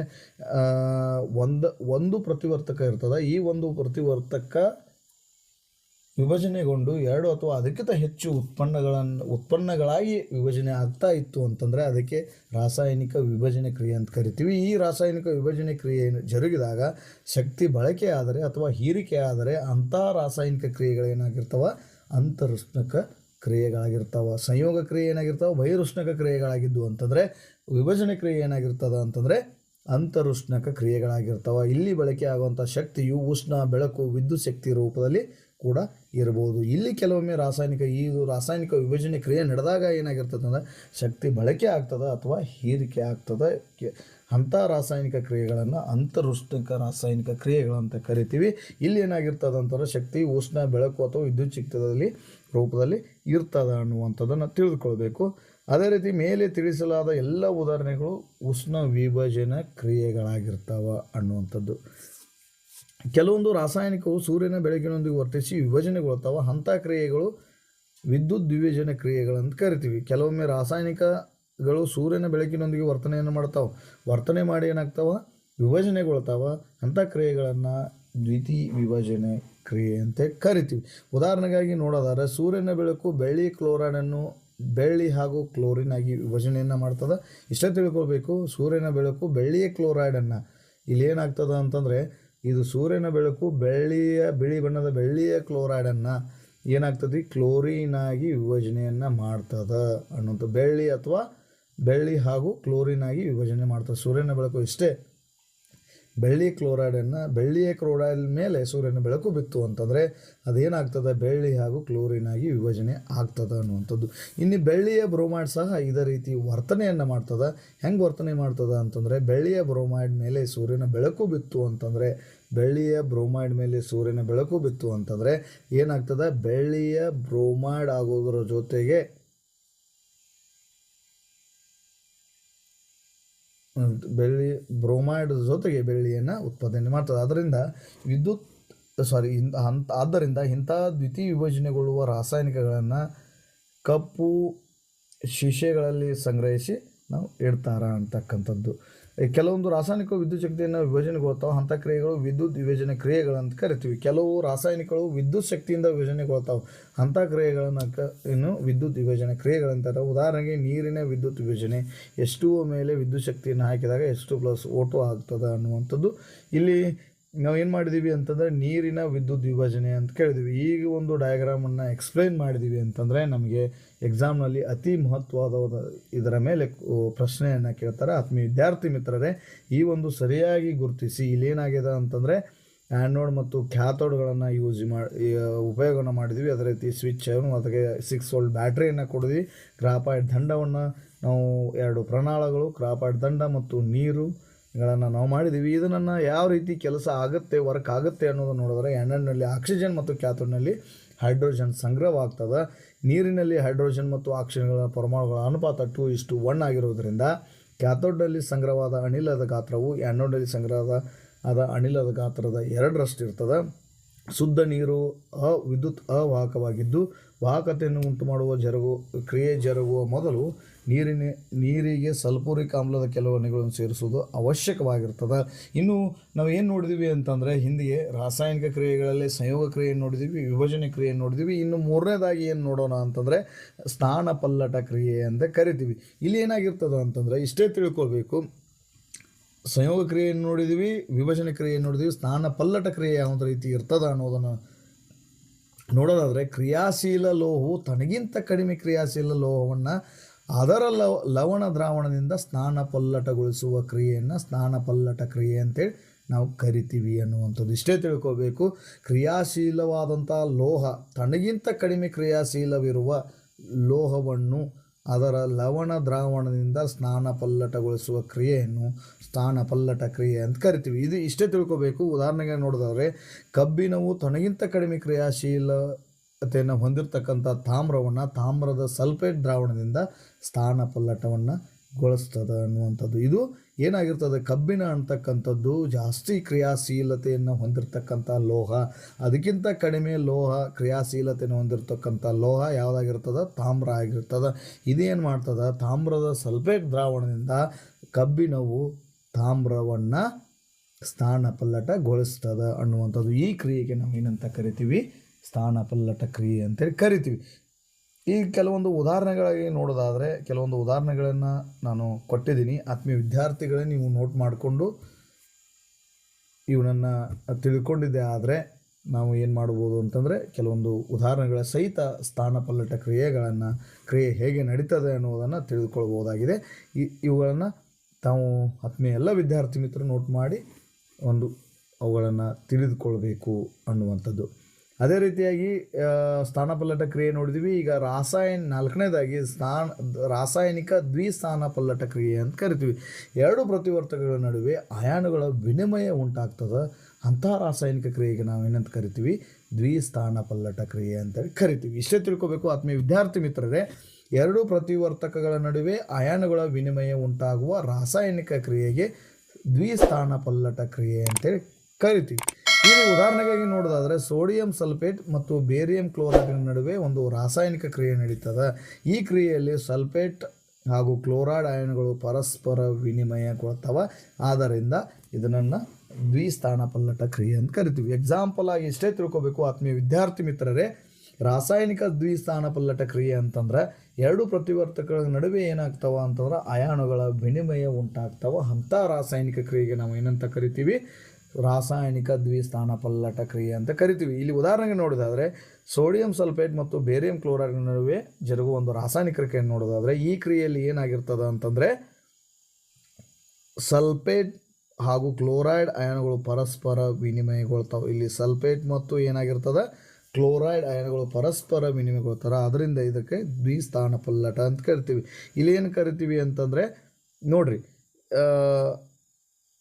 A: ಒಂದು ಒಂದು ಪ್ರತಿವರ್ತಕ ಇರ್ತದೆ. ಈ ಒಂದು ಪ್ರತಿವರ್ತಕ ವಿಭಜನೆಗೊಂಡು ಎರಡು ಅಥವಾ ಅದಕ್ಕಿಂತ ಹೆಚ್ಚು ಉತ್ಪನ್ನಗಳನ್ನು ಉತ್ಪನ್ನಗಳಾಗಿ ವಿಭಜನೆ ಆಗ್ತಾ ಇತ್ತು ಅಂತಂದರೆ, ಅದಕ್ಕೆ ರಾಸಾಯನಿಕ ವಿಭಜನೆ ಕ್ರಿಯೆ ಅಂತ ಕರಿತೀವಿ. ಈ ರಾಸಾಯನಿಕ ವಿಭಜನೆ ಕ್ರಿಯೆ ಜರುಗಿದಾಗ ಶಕ್ತಿ ಬಳಕೆ ಆದರೆ ಅಥವಾ ಹೀರಿಕೆ ಆದರೆ ಅಂಥ ರಾಸಾಯನಿಕ ಕ್ರಿಯೆಗಳೇನಾಗಿರ್ತವೆ? ಅಂತರುಷ್ಣಕ ಕ್ರಿಯೆಗಳಾಗಿರ್ತಾವ, ಸಂಯೋಗ ಕ್ರಿಯೆ ಏನಾಗಿರ್ತಾವೆ ವೈರುಷ್ಣಕ ಕ್ರಿಯೆಗಳಾಗಿದ್ದು ಅಂತಂದರೆ, ವಿಭಜನೆ ಕ್ರಿಯೆ ಏನಾಗಿರ್ತದ ಅಂತಂದರೆ, ಅಂತರುಷ್ಣಕ ಕ್ರಿಯೆಗಳಾಗಿರ್ತಾವ. ಇಲ್ಲಿ ಬಳಕೆ ಆಗುವಂಥ ಶಕ್ತಿಯು ಉಷ್ಣ, ಬೆಳಕು, ವಿದ್ಯುತ್ ಶಕ್ತಿ ರೂಪದಲ್ಲಿ ಕೂಡ ಇರ್ಬೋದು. ಇಲ್ಲಿ ಕೆಲವೊಮ್ಮೆ ರಾಸಾಯನಿಕ, ಈ ರಾಸಾಯನಿಕ ವಿಭಜನೆ ಕ್ರಿಯೆ ನಡೆದಾಗ ಏನಾಗಿರ್ತದಂದ್ರೆ ಶಕ್ತಿ ಬಳಕೆ ಆಗ್ತದೆ ಅಥವಾ ಹೀರಿಕೆ ಆಗ್ತದೆ. ಅಂಥ ರಾಸಾಯನಿಕ ಕ್ರಿಯೆಗಳನ್ನು ಅಂತರುಷ್ಣಕ ರಾಸಾಯನಿಕ ಕ್ರಿಯೆಗಳಂತ ಕರಿತೀವಿ. ಇಲ್ಲಿ ಏನಾಗಿರ್ತದೆ ಅಂತಂದ್ರೆ, ಶಕ್ತಿ ಉಷ್ಣ, ಬೆಳಕು ಅಥವಾ ವಿದ್ಯುತ್ ಚಿಕ್ತದಲ್ಲಿ ರೂಪದಲ್ಲಿ ಇರ್ತದೆ ಅನ್ನುವಂಥದ್ದನ್ನು ತಿಳಿದುಕೊಳ್ಬೇಕು. ಅದೇ ರೀತಿ ಮೇಲೆ ತಿಳಿಸಲಾದ ಎಲ್ಲ ಉದಾಹರಣೆಗಳು ಉಷ್ಣ ವಿಭಜನ ಕ್ರಿಯೆಗಳಾಗಿರ್ತಾವ ಅನ್ನುವಂಥದ್ದು. ಕೆಲವೊಂದು ರಾಸಾಯನಿಕವು ಸೂರ್ಯನ ಬೆಳಕಿನೊಂದಿಗೆ ವರ್ತಿಸಿ ವಿಭಜನೆಗೊಳ್ತಾವ. ಅಂಥ ಕ್ರಿಯೆಗಳು ವಿದ್ಯುತ್ ದ್ವಿಭಜನ ಕ್ರಿಯೆಗಳಂತ ಕರಿತೀವಿ. ಕೆಲವೊಮ್ಮೆ ರಾಸಾಯನಿಕಗಳು ಸೂರ್ಯನ ಬೆಳಕಿನೊಂದಿಗೆ ವರ್ತನೆಯನ್ನು ಮಾಡ್ತಾವೆ. ವರ್ತನೆ ಮಾಡಿ ಏನಾಗ್ತಾವ? ವಿಭಜನೆಗೊಳ್ತಾವ. ಅಂಥ ಕ್ರಿಯೆಗಳನ್ನು ದ್ವಿತೀಯ ವಿಭಜನೆ ಕ್ರಿಯೆ ಅಂತ ಕರಿತೀವಿ. ಉದಾಹರಣೆಗಾಗಿ ನೋಡೋದಾದ್ರೆ, ಸೂರ್ಯನ ಬೆಳಕು ಬೆಳ್ಳಿ ಕ್ಲೋರೈಡನ್ನು ಬೆಳ್ಳಿ ಹಾಗೂ ಕ್ಲೋರಿನ್ ಆಗಿ ವಿಭಜನೆಯನ್ನು ಮಾಡ್ತದೆ. ಇಷ್ಟೇ ತಿಳ್ಕೊಳ್ಬೇಕು ಸೂರ್ಯನ ಬೆಳಕು ಬೆಳ್ಳಿಯ ಕ್ಲೋರೈಡನ್ನು ಇಲ್ಲಿ ಏನಾಗ್ತದೆ ಅಂತಂದರೆ, ಇದು ಸೂರ್ಯನ ಬೆಳಕು ಬೆಳ್ಳಿಯ, ಬಿಳಿ ಬಣ್ಣದ ಬೆಳ್ಳಿಯ ಕ್ಲೋರೈಡನ್ನು ಏನಾಗ್ತದೆ? ಕ್ಲೋರಿನ್ ಆಗಿ ವಿಭಜನೆಯನ್ನು ಮಾಡ್ತದೆ ಅನ್ನೋದು ಬೆಳ್ಳಿ ಅಥವಾ ಬೆಳ್ಳಿ ಹಾಗೂ ಕ್ಲೋರಿನ್ ಆಗಿ ವಿಭಜನೆ ಮಾಡ್ತದೆ ಸೂರ್ಯನ ಬೆಳಕು ಇಷ್ಟೇ. ಬೆಳ್ಳಿ ಕ್ಲೋರೈಡನ್ನು, ಬೆಳ್ಳಿಯ ಕ್ಲೋರೈಡ್ ಮೇಲೆ ಸೂರ್ಯನ ಬೆಳಕು ಬಿತ್ತು ಅಂತಂದರೆ ಅದೇನಾಗ್ತದೆ? ಬೆಳ್ಳಿ ಹಾಗೂ ಕ್ಲೋರಿನ್ ಆಗಿ ವಿಭಜನೆ ಆಗ್ತದೆ ಅನ್ನುವಂಥದ್ದು. ಇನ್ನು ಬೆಳ್ಳಿಯ ಬ್ರೋಮೈಡ್ ಸಹ ಇದೇ ರೀತಿ ವರ್ತನೆಯನ್ನು ಮಾಡ್ತದೆ. ಹೆಂಗೆ ವರ್ತನೆ ಮಾಡ್ತದೆ ಅಂತಂದರೆ ಬೆಳ್ಳಿಯ ಬ್ರೋಮೈಡ್ ಮೇಲೆ ಸೂರ್ಯನ ಬೆಳಕು ಬಿತ್ತು ಅಂತಂದರೆ, ಬೆಳ್ಳಿಯ ಬ್ರೋಮೈಡ್ ಮೇಲೆ ಸೂರ್ಯನ ಬೆಳಕು ಬಿತ್ತು ಅಂತಂದರೆ ಏನಾಗ್ತದೆ? ಬೆಳ್ಳಿಯ ಬ್ರೋಮೈಡ್ ಆಗೋದರ ಜೊತೆಗೆ ಬೆಳ್ಳಿ ಬ್ರೋಮೈಡ್ ಜೊತೆಗೆ ಬೆಳ್ಳಿಯನ್ನು ಉತ್ಪಾದನೆ ಮಾಡ್ತದೆ. ಅದರಿಂದ ವಿದ್ಯುತ್ ಸಾರಿ ಅಂತ ಆದ್ದರಿಂದ ಇಂಥ ದ್ವಿತೀಯ ವಿಭಜನೆಗೊಳ್ಳುವ ರಾಸಾಯನಿಕಗಳನ್ನು ಕಪ್ಪು ಶಿಶೆಗಳಲ್ಲಿ ಸಂಗ್ರಹಿಸಿ ನಾವು ಇಡ್ತಾರ ಅಂತಕ್ಕಂಥದ್ದು. ಕೆಲವೊಂದು ರಾಸಾಯನಿಕ ವಿದ್ಯುತ್ ಶಕ್ತಿಯನ್ನು ವಿಭಜನೆಗೊಳ್ತಾವೆ ಅಂಥ ಕ್ರಿಯೆಗಳು ವಿದ್ಯುತ್ ವಿಭಜನೆ ಕ್ರಿಯೆಗಳಂತ ಕರಿತೀವಿ. ಕೆಲವು ರಾಸಾಯನಿಕಗಳು ವಿದ್ಯುತ್ ಶಕ್ತಿಯಿಂದ ವಿಭಜನೆಗೊಳ್ತಾವೆ ಅಂಥ ಕ್ರಿಯೆಗಳನ್ನು ಕ, ಇನ್ನು ವಿದ್ಯುತ್ ವಿಭಜನೆ ಕ್ರಿಯೆಗಳಂತಾರೆ. ಉದಾಹರಣೆಗೆ ನೀರಿನ ವಿದ್ಯುತ್ ವಿಭಜನೆ, ಎಷ್ಟು ಮೇಲೆ ವಿದ್ಯುತ್ ಶಕ್ತಿಯನ್ನು ಹಾಕಿದಾಗ ಎಷ್ಟು ಪ್ಲಸ್ ಓಟು ಆಗ್ತದೆ ಅನ್ನುವಂಥದ್ದು. ಇಲ್ಲಿ ನಾವು ಏನು ಮಾಡಿದ್ದೀವಿ ಅಂತಂದರೆ ನೀರಿನ ವಿದ್ಯುತ್ ವಿಭಜನೆ ಅಂತ ಕೇಳಿದ್ವಿ. ಈಗ ಒಂದು ಡಯಾಗ್ರಾಮನ್ನು ಎಕ್ಸ್ಪ್ಲೈನ್ ಮಾಡಿದ್ದೀವಿ ಅಂತಂದರೆ ನಮಗೆ ಎಕ್ಸಾಮ್ನಲ್ಲಿ ಅತಿ ಮಹತ್ವವಾದ ಇದರ ಮೇಲೆ ಪ್ರಶ್ನೆಯನ್ನು ಕೇಳ್ತಾರೆ. ಆತ್ಮೀಯ ವಿದ್ಯಾರ್ಥಿ ಮಿತ್ರರೇ, ಈ ಒಂದು ಸರಿಯಾಗಿ ಗುರುತಿಸಿ ಇಲ್ಲೇನಾಗಿದೆ ಅಂತಂದರೆ ಆ್ಯಂಡ್ರಾಯ್ಡ್ ಮತ್ತು ಕ್ಯಾಥೋಡ್ಗಳನ್ನು ಯೂಸ್ ಮಾಡಿ ಉಪಯೋಗವನ್ನು ಮಾಡಿದ್ವಿ. ಅದೇ ರೀತಿ ಸ್ವಿಚ್ ಅದಕ್ಕೆ ಸಿಕ್ಸ್ ವೋಲ್ಟ್ ಬ್ಯಾಟ್ರಿಯನ್ನು ಕೊಡಿದ್ವಿ. ಕ್ರಾಪಾಯ್ಡ್ ದಂಡವನ್ನು ನಾವು ಎರಡು ಪ್ರಣಾಳಗಳು ಕ್ರಾಪಾಯ್ಡ್ ದಂಡ ಮತ್ತು ನೀರು ಗಳನ್ನು ನಾವು ಮಾಡಿದ್ದೀವಿ ಇದನ್ನು ಯಾವ ರೀತಿ ಕೆಲಸ ಆಗುತ್ತೆ ವರ್ಕ್ ಆಗುತ್ತೆ ಅನ್ನೋದನ್ನು ನೋಡಿದ್ರೆ ಆ್ಯನಡ್ನಲ್ಲಿ ಆಕ್ಸಿಜನ್ ಮತ್ತು ಕ್ಯಾಥೋಡ್ನಲ್ಲಿ ಹೈಡ್ರೋಜನ್ ಸಂಗ್ರಹವಾಗ್ತದೆ. ನೀರಿನಲ್ಲಿ ಹೈಡ್ರೋಜನ್ ಮತ್ತು ಆಕ್ಸಿಜನ್ಗಳ ಪರಮಾಣುಗಳ ಅನುಪಾತ ಟು ಇಷ್ಟು ಒನ್ ಆಗಿರೋದ್ರಿಂದ ಕ್ಯಾಥೋಡ್ನಲ್ಲಿ ಸಂಗ್ರಹವಾದ ಅನಿಲದ ಗಾತ್ರವು ಆ್ಯನೋಡ್ನಲ್ಲಿ ಸಂಗ್ರಹದ ಆದ ಅನಿಲದ ಗಾತ್ರದ ಎರಡರಷ್ಟು ಇರ್ತದೆ ಶುದ್ಧ ನೀರು ಅ ವಿದ್ಯುತ್ ಅವಾಹಕವಾಗಿದ್ದು ವಾಹಕತೆಯನ್ನು ಉಂಟು ಮಾಡುವ ಜರುಗು, ಕ್ರಿಯೆ ಜರುಗುವ ಮೊದಲು ನೀರಿನ, ನೀರಿಗೆ ಸಲ್ಫೂರಿಕ್ ಆಮ್ಲದ ಕೆಲವು ಸೇರಿಸುವುದು ಅವಶ್ಯಕವಾಗಿರ್ತದೆ. ಇನ್ನು ನಾವು ಏನು ನೋಡಿದ್ವಿ ಅಂತಂದರೆ ಹಿಂದಿಗೆ ರಾಸಾಯನಿಕ ಕ್ರಿಯೆಗಳಲ್ಲಿ ಸಂಯೋಗ ಕ್ರಿಯೆಯನ್ನು ನೋಡಿದ್ವಿ, ವಿಭಜನೆ ಕ್ರಿಯೆಯನ್ನು ನೋಡಿದ್ವಿ. ಇನ್ನು ಮೂರನೇದಾಗಿ ಏನು ನೋಡೋಣ ಅಂತಂದರೆ ಸ್ನಾನ ಪಲ್ಲಟ ಕ್ರಿಯೆ ಅಂತ ಕರಿತೀವಿ. ಇಲ್ಲಿ ಏನಾಗಿರ್ತದೆ ಅಂತಂದರೆ ಇಷ್ಟೇ ತಿಳ್ಕೊಳ್ಬೇಕು. ಸಂಯೋಗ ಕ್ರಿಯೆಯನ್ನು ನೋಡಿದ್ವಿ ವಿಭಜನೆ ಕ್ರಿಯೆಯನ್ನು ನೋಡಿದ್ವಿ ಸ್ನಾನ ಪಲ್ಲಟ ಕ್ರಿಯೆ ಯಾವೊಂದು ರೀತಿ ಇರ್ತದ ಅನ್ನೋದನ್ನು ನೋಡೋದಾದರೆ ಕ್ರಿಯಾಶೀಲ ಲೋಹವು ತನಗಿಂತ ಕಡಿಮೆ ಕ್ರಿಯಾಶೀಲ ಲೋಹವನ್ನು ಅದರ ಲವ, ಲವಣ ದ್ರಾವಣದಿಂದ ಸ್ನಾನ ಪಲ್ಲಟಗೊಳಿಸುವ ಕ್ರಿಯೆಯನ್ನು ಸ್ನಾನ ಪಲ್ಲಟ ಕ್ರಿಯೆ ಅಂತೇಳಿ ನಾವು ಕರಿತೀವಿ ಅನ್ನುವಂಥದ್ದು. ಇಷ್ಟೇ ತಿಳ್ಕೋಬೇಕು. ಕ್ರಿಯಾಶೀಲವಾದಂಥ ಲೋಹ ತನಗಿಂತ ಕಡಿಮೆ ಕ್ರಿಯಾಶೀಲವಿರುವ ಲೋಹವನ್ನು ಅದರ ಲವಣ ದ್ರಾವಣದಿಂದ ಸ್ನಾನ ಪಲ್ಲಟಗೊಳಿಸುವ ಕ್ರಿಯೆಯನ್ನು ಸ್ನಾನ ಪಲ್ಲಟ ಕ್ರಿಯೆ ಅಂತ ಕರಿತೀವಿ. ಇದು ಇಷ್ಟೇ ತಿಳ್ಕೋಬೇಕು. ಉದಾಹರಣೆಗೆ ನೋಡಿದವ್ರೆ ಕಬ್ಬಿನವು ತನಗಿಂತ ಕಡಿಮೆ ಕ್ರಿಯಾಶೀಲತೆಯನ್ನು ಹೊಂದಿರತಕ್ಕಂಥ ತಾಮ್ರವನ್ನು ತಾಮ್ರದ ಸಲ್ಫೇಟ್ ದ್ರಾವಣದಿಂದ ಸ್ಥಾನ ಪಲ್ಲಟವನ್ನು ಗೊಳಿಸ್ತದೆ ಅನ್ನುವಂಥದ್ದು. ಇದು ಏನಾಗಿರ್ತದೆ? ಕಬ್ಬಿಣ ಅಂತಕ್ಕಂಥದ್ದು ಜಾಸ್ತಿ ಕ್ರಿಯಾಶೀಲತೆಯನ್ನು ಹೊಂದಿರತಕ್ಕಂಥ ಲೋಹ. ಅದಕ್ಕಿಂತ ಕಡಿಮೆ ಲೋಹ, ಕ್ರಿಯಾಶೀಲತೆಯನ್ನು ಹೊಂದಿರತಕ್ಕಂಥ ಲೋಹ ಯಾವುದಾಗಿರ್ತದೆ? ತಾಮ್ರ ಆಗಿರ್ತದೆ. ಇದೇನು ಮಾಡ್ತದೆ? ತಾಮ್ರದ ಸಲ್ಫೇಟ್ ದ್ರಾವಣದಿಂದ ಕಬ್ಬಿಣವು ತಾಮ್ರವನ್ನು ಸ್ಥಾನ ಪಲ್ಲಟಗೊಳಿಸ್ತದೆ ಅನ್ನುವಂಥದ್ದು. ಈ ಕ್ರಿಯೆಗೆ ನಾವು ಏನಂತ ಕರಿತೀವಿ? ಸ್ಥಾನ ಪಲ್ಲಟ ಕ್ರಿಯೆ ಅಂತೇಳಿ ಕರಿತೀವಿ. ಈ ಕೆಲವೊಂದು ಉದಾಹರಣೆಗಳಾಗಿ ನೋಡೋದಾದರೆ, ಕೆಲವೊಂದು ಉದಾಹರಣೆಗಳನ್ನು ನಾನು ಕೊಟ್ಟಿದ್ದೀನಿ. ಆತ್ಮೀಯ ವಿದ್ಯಾರ್ಥಿಗಳೇ ನೀವು ನೋಟ್ ಮಾಡಿಕೊಂಡು ಇವನನ್ನು ತಿಳ್ಕೊಂಡಿದ್ದೆ ಆದರೆ ನಾವು ಏನು ಮಾಡ್ಬೋದು ಅಂತಂದರೆ, ಕೆಲವೊಂದು ಉದಾಹರಣೆಗಳ ಸಹಿತ ಸ್ಥಾನ ಪಲ್ಲಟ ಕ್ರಿಯೆಗಳನ್ನು, ಕ್ರಿಯೆ ಹೇಗೆ ನಡೀತದೆ ಅನ್ನೋದನ್ನು ತಿಳಿದುಕೊಳ್ಬೋದಾಗಿದೆ. ಈ ಇವುಗಳನ್ನು ತಾವು ಆತ್ಮೀಯ ಎಲ್ಲ ವಿದ್ಯಾರ್ಥಿ ಮಿತ್ರರು ನೋಟ್ ಮಾಡಿ ಒಂದು ಅವುಗಳನ್ನು ತಿಳಿದುಕೊಳ್ಬೇಕು ಅನ್ನುವಂಥದ್ದು. ಅದೇ ರೀತಿಯಾಗಿ ಸ್ಥಾನಪಲ್ಲಟ ಕ್ರಿಯೆ ನೋಡಿದ್ವಿ. ಈಗ ರಾಸಾಯನ ನಾಲ್ಕನೇದಾಗಿ ಸ್ಥಾನ, ರಾಸಾಯನಿಕ ದ್ವಿಸ್ಥಾನ ಪಲ್ಲಟ ಕ್ರಿಯೆ ಅಂತ ಕರಿತೀವಿ. ಎರಡು ಪ್ರತಿವರ್ತಕಗಳ ನಡುವೆ ಅಯಾನುಗಳ ವಿನಿಮಯ ಉಂಟಾಗ್ತದೆ. ಅಂತಹ ರಾಸಾಯನಿಕ ಕ್ರಿಯೆಗೆ ನಾವು ಏನಂತ ಕರಿತೀವಿ? ದ್ವಿಸ್ಥಾನ ಪಲ್ಲಟ ಕ್ರಿಯೆ ಅಂತೇಳಿ ಕರಿತೀವಿ. ಇಷ್ಟೇ ತಿಳ್ಕೊಬೇಕು, ಆತ್ಮೀಯ ವಿದ್ಯಾರ್ಥಿ ಮಿತ್ರರೇ. ಎರಡು ಪ್ರತಿವರ್ತಕಗಳ ನಡುವೆ ಅಯಾನುಗಳ ವಿನಿಮಯ ಉಂಟಾಗುವ ರಾಸಾಯನಿಕ ಕ್ರಿಯೆಗೆ ದ್ವಿಸ್ಥಾನ ಪಲ್ಲಟ ಕ್ರಿಯೆ ಅಂತೇಳಿ ಕರಿತೀವಿ. ಈಗ ಉದಾಹರಣೆಗಾಗಿ ನೋಡೋದಾದರೆ ಸೋಡಿಯಂ ಸಲ್ಫೇಟ್ ಮತ್ತು ಬೇರಿಯಂ ಕ್ಲೋರೈಡ್ ನಡುವೆ ಒಂದು ರಾಸಾಯನಿಕ ಕ್ರಿಯೆ ನಡೀತದೆ. ಈ ಕ್ರಿಯೆಯಲ್ಲಿ ಸಲ್ಫೇಟ್ ಹಾಗೂ ಕ್ಲೋರೈಡ್ ಅಯನ್ಗಳು ಪರಸ್ಪರ ವಿನಿಮಯ ವಿನಿಮಯಗೊಳ್ತವೆ ಆದ್ದರಿಂದ ಇದನ್ನು ದ್ವಿಸ್ಥಾನ ಪಲ್ಲಟ ಕ್ರಿಯೆ ಅಂತ ಕರಿತೀವಿ. ಎಕ್ಸಾಂಪಲ್ ಆಗಿ ಇಷ್ಟೇ ತಿಳ್ಕೊಬೇಕು. ಆತ್ಮೀಯ ವಿದ್ಯಾರ್ಥಿ ಮಿತ್ರರೇ, ರಾಸಾಯನಿಕ ದ್ವಿಸ್ಥಾನ ಪಲ್ಲಟ ಕ್ರಿಯೆ ಅಂತಂದ್ರೆ ಎರಡು ಪ್ರತಿವರ್ತಕಗಳ ನಡುವೆ ಏನಾಗ್ತಾವ ಅಂತಂದ್ರೆ ಅಯಾನುಗಳ ವಿನಿಮಯ ಉಂಟಾಗ್ತಾವ. ಅಂಥ ರಾಸಾಯನಿಕ ಕ್ರಿಯೆಗೆ ನಾವು ಏನಂತ ಕರಿತೀವಿ? ರಾಸಾಯನಿಕ ದ್ವಿಸ್ಥಾನ ಪಲ್ಲಟ ಕ್ರಿಯೆ ಅಂತ ಕರಿತೀವಿ. ಇಲ್ಲಿ ಉದಾಹರಣೆಗೆ ನೋಡೋದಾದರೆ, ಸೋಡಿಯಂ ಸಲ್ಫೇಟ್ ಮತ್ತು ಬೇರಿಯಂ ಕ್ಲೋರೈಡ್ ನಡುವೆ ಜರುಗುವ ಒಂದು ರಾಸಾಯನಿಕ ಕ್ರಿಯೆಯನ್ನು ನೋಡೋದಾದರೆ, ಈ ಕ್ರಿಯೆಯಲ್ಲಿ ಏನಾಗಿರ್ತದೆ ಅಂತಂದರೆ, ಸಲ್ಫೇಟ್ ಹಾಗೂ ಕ್ಲೋರೈಡ್ ಅಯಾನುಗಳು ಪರಸ್ಪರ ವಿನಿಮಯಗೊಳ್ತಾವೆ. ಇಲ್ಲಿ ಸಲ್ಫೇಟ್ ಮತ್ತು ಏನಾಗಿರ್ತದೆ? ಕ್ಲೋರೈಡ್ ಅಯಾನುಗಳು ಪರಸ್ಪರ ವಿನಿಮಯಗೊಳ್ತಾರೆ. ಅದರಿಂದ ಇದಕ್ಕೆ ದ್ವಿಸ್ಥಾನ ಪಲ್ಲಟ ಅಂತ ಕರಿತೀವಿ. ಇಲ್ಲಿ ಏನು ಕರಿತೀವಿ ಅಂತಂದರೆ, ನೋಡ್ರಿ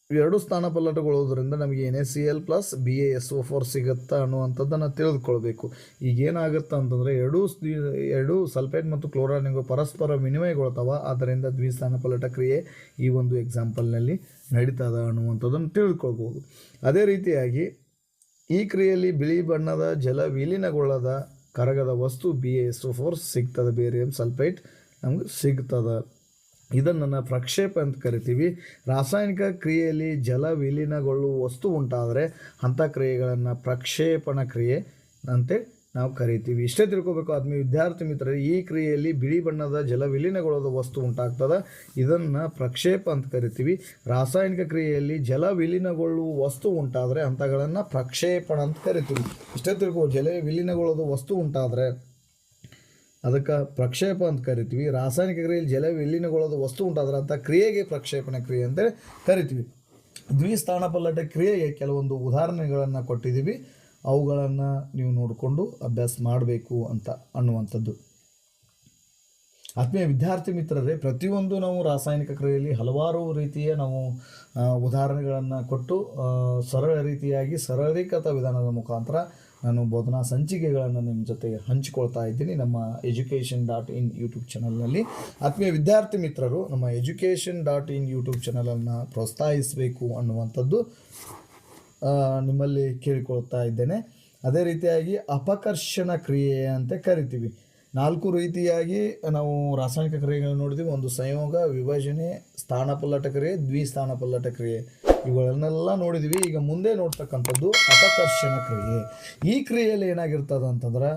A: ಆ, ಎರಡು ಸ್ಥಾನ ಪಲ್ಲಟಗೊಳ್ಳೋದ್ರಿಂದ ನಮಗೆ N S C L plus B A S O four ಸಿಗುತ್ತಾ ಅನ್ನುವಂಥದ್ದನ್ನು ತಿಳಿದುಕೊಳ್ಬೇಕು. ಈಗ ಏನಾಗುತ್ತೆ ಅಂತಂದರೆ ಎರಡೂ ಎರಡು ಎರಡೂ ಸಲ್ಫೇಟ್ ಮತ್ತು ಕ್ಲೋರಾನಿಂಗು ಪರಸ್ಪರ ವಿನಿಮಯಗೊಳ್ತಾವ. ಆದ್ದರಿಂದ ದ್ವಿಸ್ಥಾನ ಪಲ್ಲಟ ಕ್ರಿಯೆ ಈ ಒಂದು ಎಕ್ಸಾಂಪಲ್ನಲ್ಲಿ ನಡೀತದ ಅನ್ನುವಂಥದ್ದನ್ನು ತಿಳಿದುಕೊಳ್ಬೋದು. ಅದೇ ರೀತಿಯಾಗಿ ಈ ಕ್ರಿಯೆಯಲ್ಲಿ ಬಿಳಿ ಬಣ್ಣದ ಜಲ ವಿಲೀನಗೊಳ್ಳದ ಕರಗದ ವಸ್ತು B A S O four ಸಿಗ್ತದೆ. ಬೇರಿಯಂ ಸಲ್ಫೇಟ್ ನಮ್ಗೆ ಸಿಗ್ತದೆ. ಇದನ್ನು ಪ್ರಕ್ಷೇಪ ಅಂತ ಕರಿತೀವಿ. ರಾಸಾಯನಿಕ ಕ್ರಿಯೆಯಲ್ಲಿ ಜಲ ವಿಲೀನಗೊಳ್ಳುವ ವಸ್ತು ಉಂಟಾದರೆ ಅಂಥ ಕ್ರಿಯೆಗಳನ್ನು ಪ್ರಕ್ಷೇಪಣ ಕ್ರಿಯೆ ಅಂತೇಳಿ ನಾವು ಕರಿತೀವಿ. ಇಷ್ಟೇ ತಿಳ್ಕೊಬೇಕು ಆದ್ಮಿ ವಿದ್ಯಾರ್ಥಿ ಮಿತ್ರರೇ, ಈ ಕ್ರಿಯೆಯಲ್ಲಿ ಬಿಳಿ ಬಣ್ಣದ ಜಲ ವಿಲೀನಗೊಳ್ಳೋದು ವಸ್ತು ಉಂಟಾಗ್ತದೆ? ಇದನ್ನು ಪ್ರಕ್ಷೇಪ ಅಂತ ಕರಿತೀವಿ. ರಾಸಾಯನಿಕ ಕ್ರಿಯೆಯಲ್ಲಿ ಜಲ ವಿಲೀನಗೊಳ್ಳುವ ವಸ್ತು ಉಂಟಾದರೆ ಅಂಥಗಳನ್ನು ಪ್ರಕ್ಷೇಪಣ ಅಂತ ಕರಿತೀವಿ. ಇಷ್ಟೇ ತಿಳ್ಕೊ, ಜಲ ವಿಲೀನಗೊಳ್ಳೋದು ವಸ್ತು ಉಂಟಾದರೆ ಅದಕ್ಕೆ ಪ್ರಕ್ಷೇಪ ಅಂತ ಕರಿತೀವಿ. ರಾಸಾಯನಿಕ ಕ್ರಿಯೆಯಲ್ಲಿ ಜಲ ವಿಲೀನಗೊಳ್ಳೋದು ವಸ್ತು ಉಂಟಾದ್ರಂಥ ಕ್ರಿಯೆಗೆ ಪ್ರಕ್ಷೇಪಣ ಕ್ರಿಯೆ ಅಂತೇಳಿ ಕರಿತೀವಿ. ದ್ವಿಸ್ಥಾನ ಪಲ್ಲಟ ಕ್ರಿಯೆಗೆ ಕೆಲವೊಂದು ಉದಾಹರಣೆಗಳನ್ನು ಕೊಟ್ಟಿದ್ದೀವಿ ಅವುಗಳನ್ನು ನೀವು ನೋಡಿಕೊಂಡು ಅಭ್ಯಾಸ ಮಾಡಬೇಕು ಅಂತ ಅನ್ನುವಂಥದ್ದು. ಆತ್ಮೀಯ ವಿದ್ಯಾರ್ಥಿ ಮಿತ್ರರೇ, ಪ್ರತಿಯೊಂದು ನಾವು ರಾಸಾಯನಿಕ ಕ್ರಿಯೆಯಲ್ಲಿ ಹಲವಾರು ರೀತಿಯ ನಾವು ಉದಾಹರಣೆಗಳನ್ನು ಕೊಟ್ಟು ಸರಳ ರೀತಿಯಾಗಿ ಸರಳೀಕೃತ ವಿಧಾನದ ಮುಖಾಂತರ ನಾನು ಬೋಧನಾ ಸಂಚಿಕೆಗಳನ್ನು ನಿಮ್ಮ ಜೊತೆಗೆ ಹಂಚಿಕೊಳ್ತಾ ಇದ್ದೀನಿ ನಮ್ಮ ಎಜುಕೇಷನ್ ಡಾಟ್ ಇನ್ ಯೂಟ್ಯೂಬ್ ಚಾನಲ್ನಲ್ಲಿ ಆತ್ಮೀಯ ವಿದ್ಯಾರ್ಥಿ ಮಿತ್ರರು, ನಮ್ಮ ಎಜುಕೇಷನ್ ಡಾಟ್ ಇನ್ ಯೂಟ್ಯೂಬ್ ಚಾನಲನ್ನು ಪ್ರೋತ್ಸಾಹಿಸಬೇಕು ಅನ್ನುವಂಥದ್ದು ನಿಮ್ಮಲ್ಲಿ ಕೇಳಿಕೊಳ್ತಾ ಇದ್ದೇನೆ. ಅದೇ ರೀತಿಯಾಗಿ ಅಪಕರ್ಷಣ ಕ್ರಿಯೆ ಅಂತ ಕರಿತೀವಿ. ನಾಲ್ಕು ರೀತಿಯಾಗಿ ನಾವು ರಾಸಾಯನಿಕ ಕ್ರಿಯೆಗಳನ್ನು ನೋಡಿದ್ವಿ ಒಂದು ಸಂಯೋಗ, ವಿಭಜನೆ ಸ್ಥಾನ ಪಲ್ಲಟ ಕ್ರಿಯೆ ದ್ವಿಸ್ಥಾನ ಪಲ್ಲಟ ಕ್ರಿಯೆ. ಇವುಗಳನ್ನೆಲ್ಲ ನೋಡಿದ್ವಿ. ಈಗ ಮುಂದೆ ನೋಡ್ತಕ್ಕಂಥದ್ದು ಅಪಕರ್ಷಣ ಕ್ರಿಯೆ. ಈ ಕ್ರಿಯೆಯಲ್ಲಿ ಏನಾಗಿರ್ತದೆ ಅಂತಂದ್ರೆ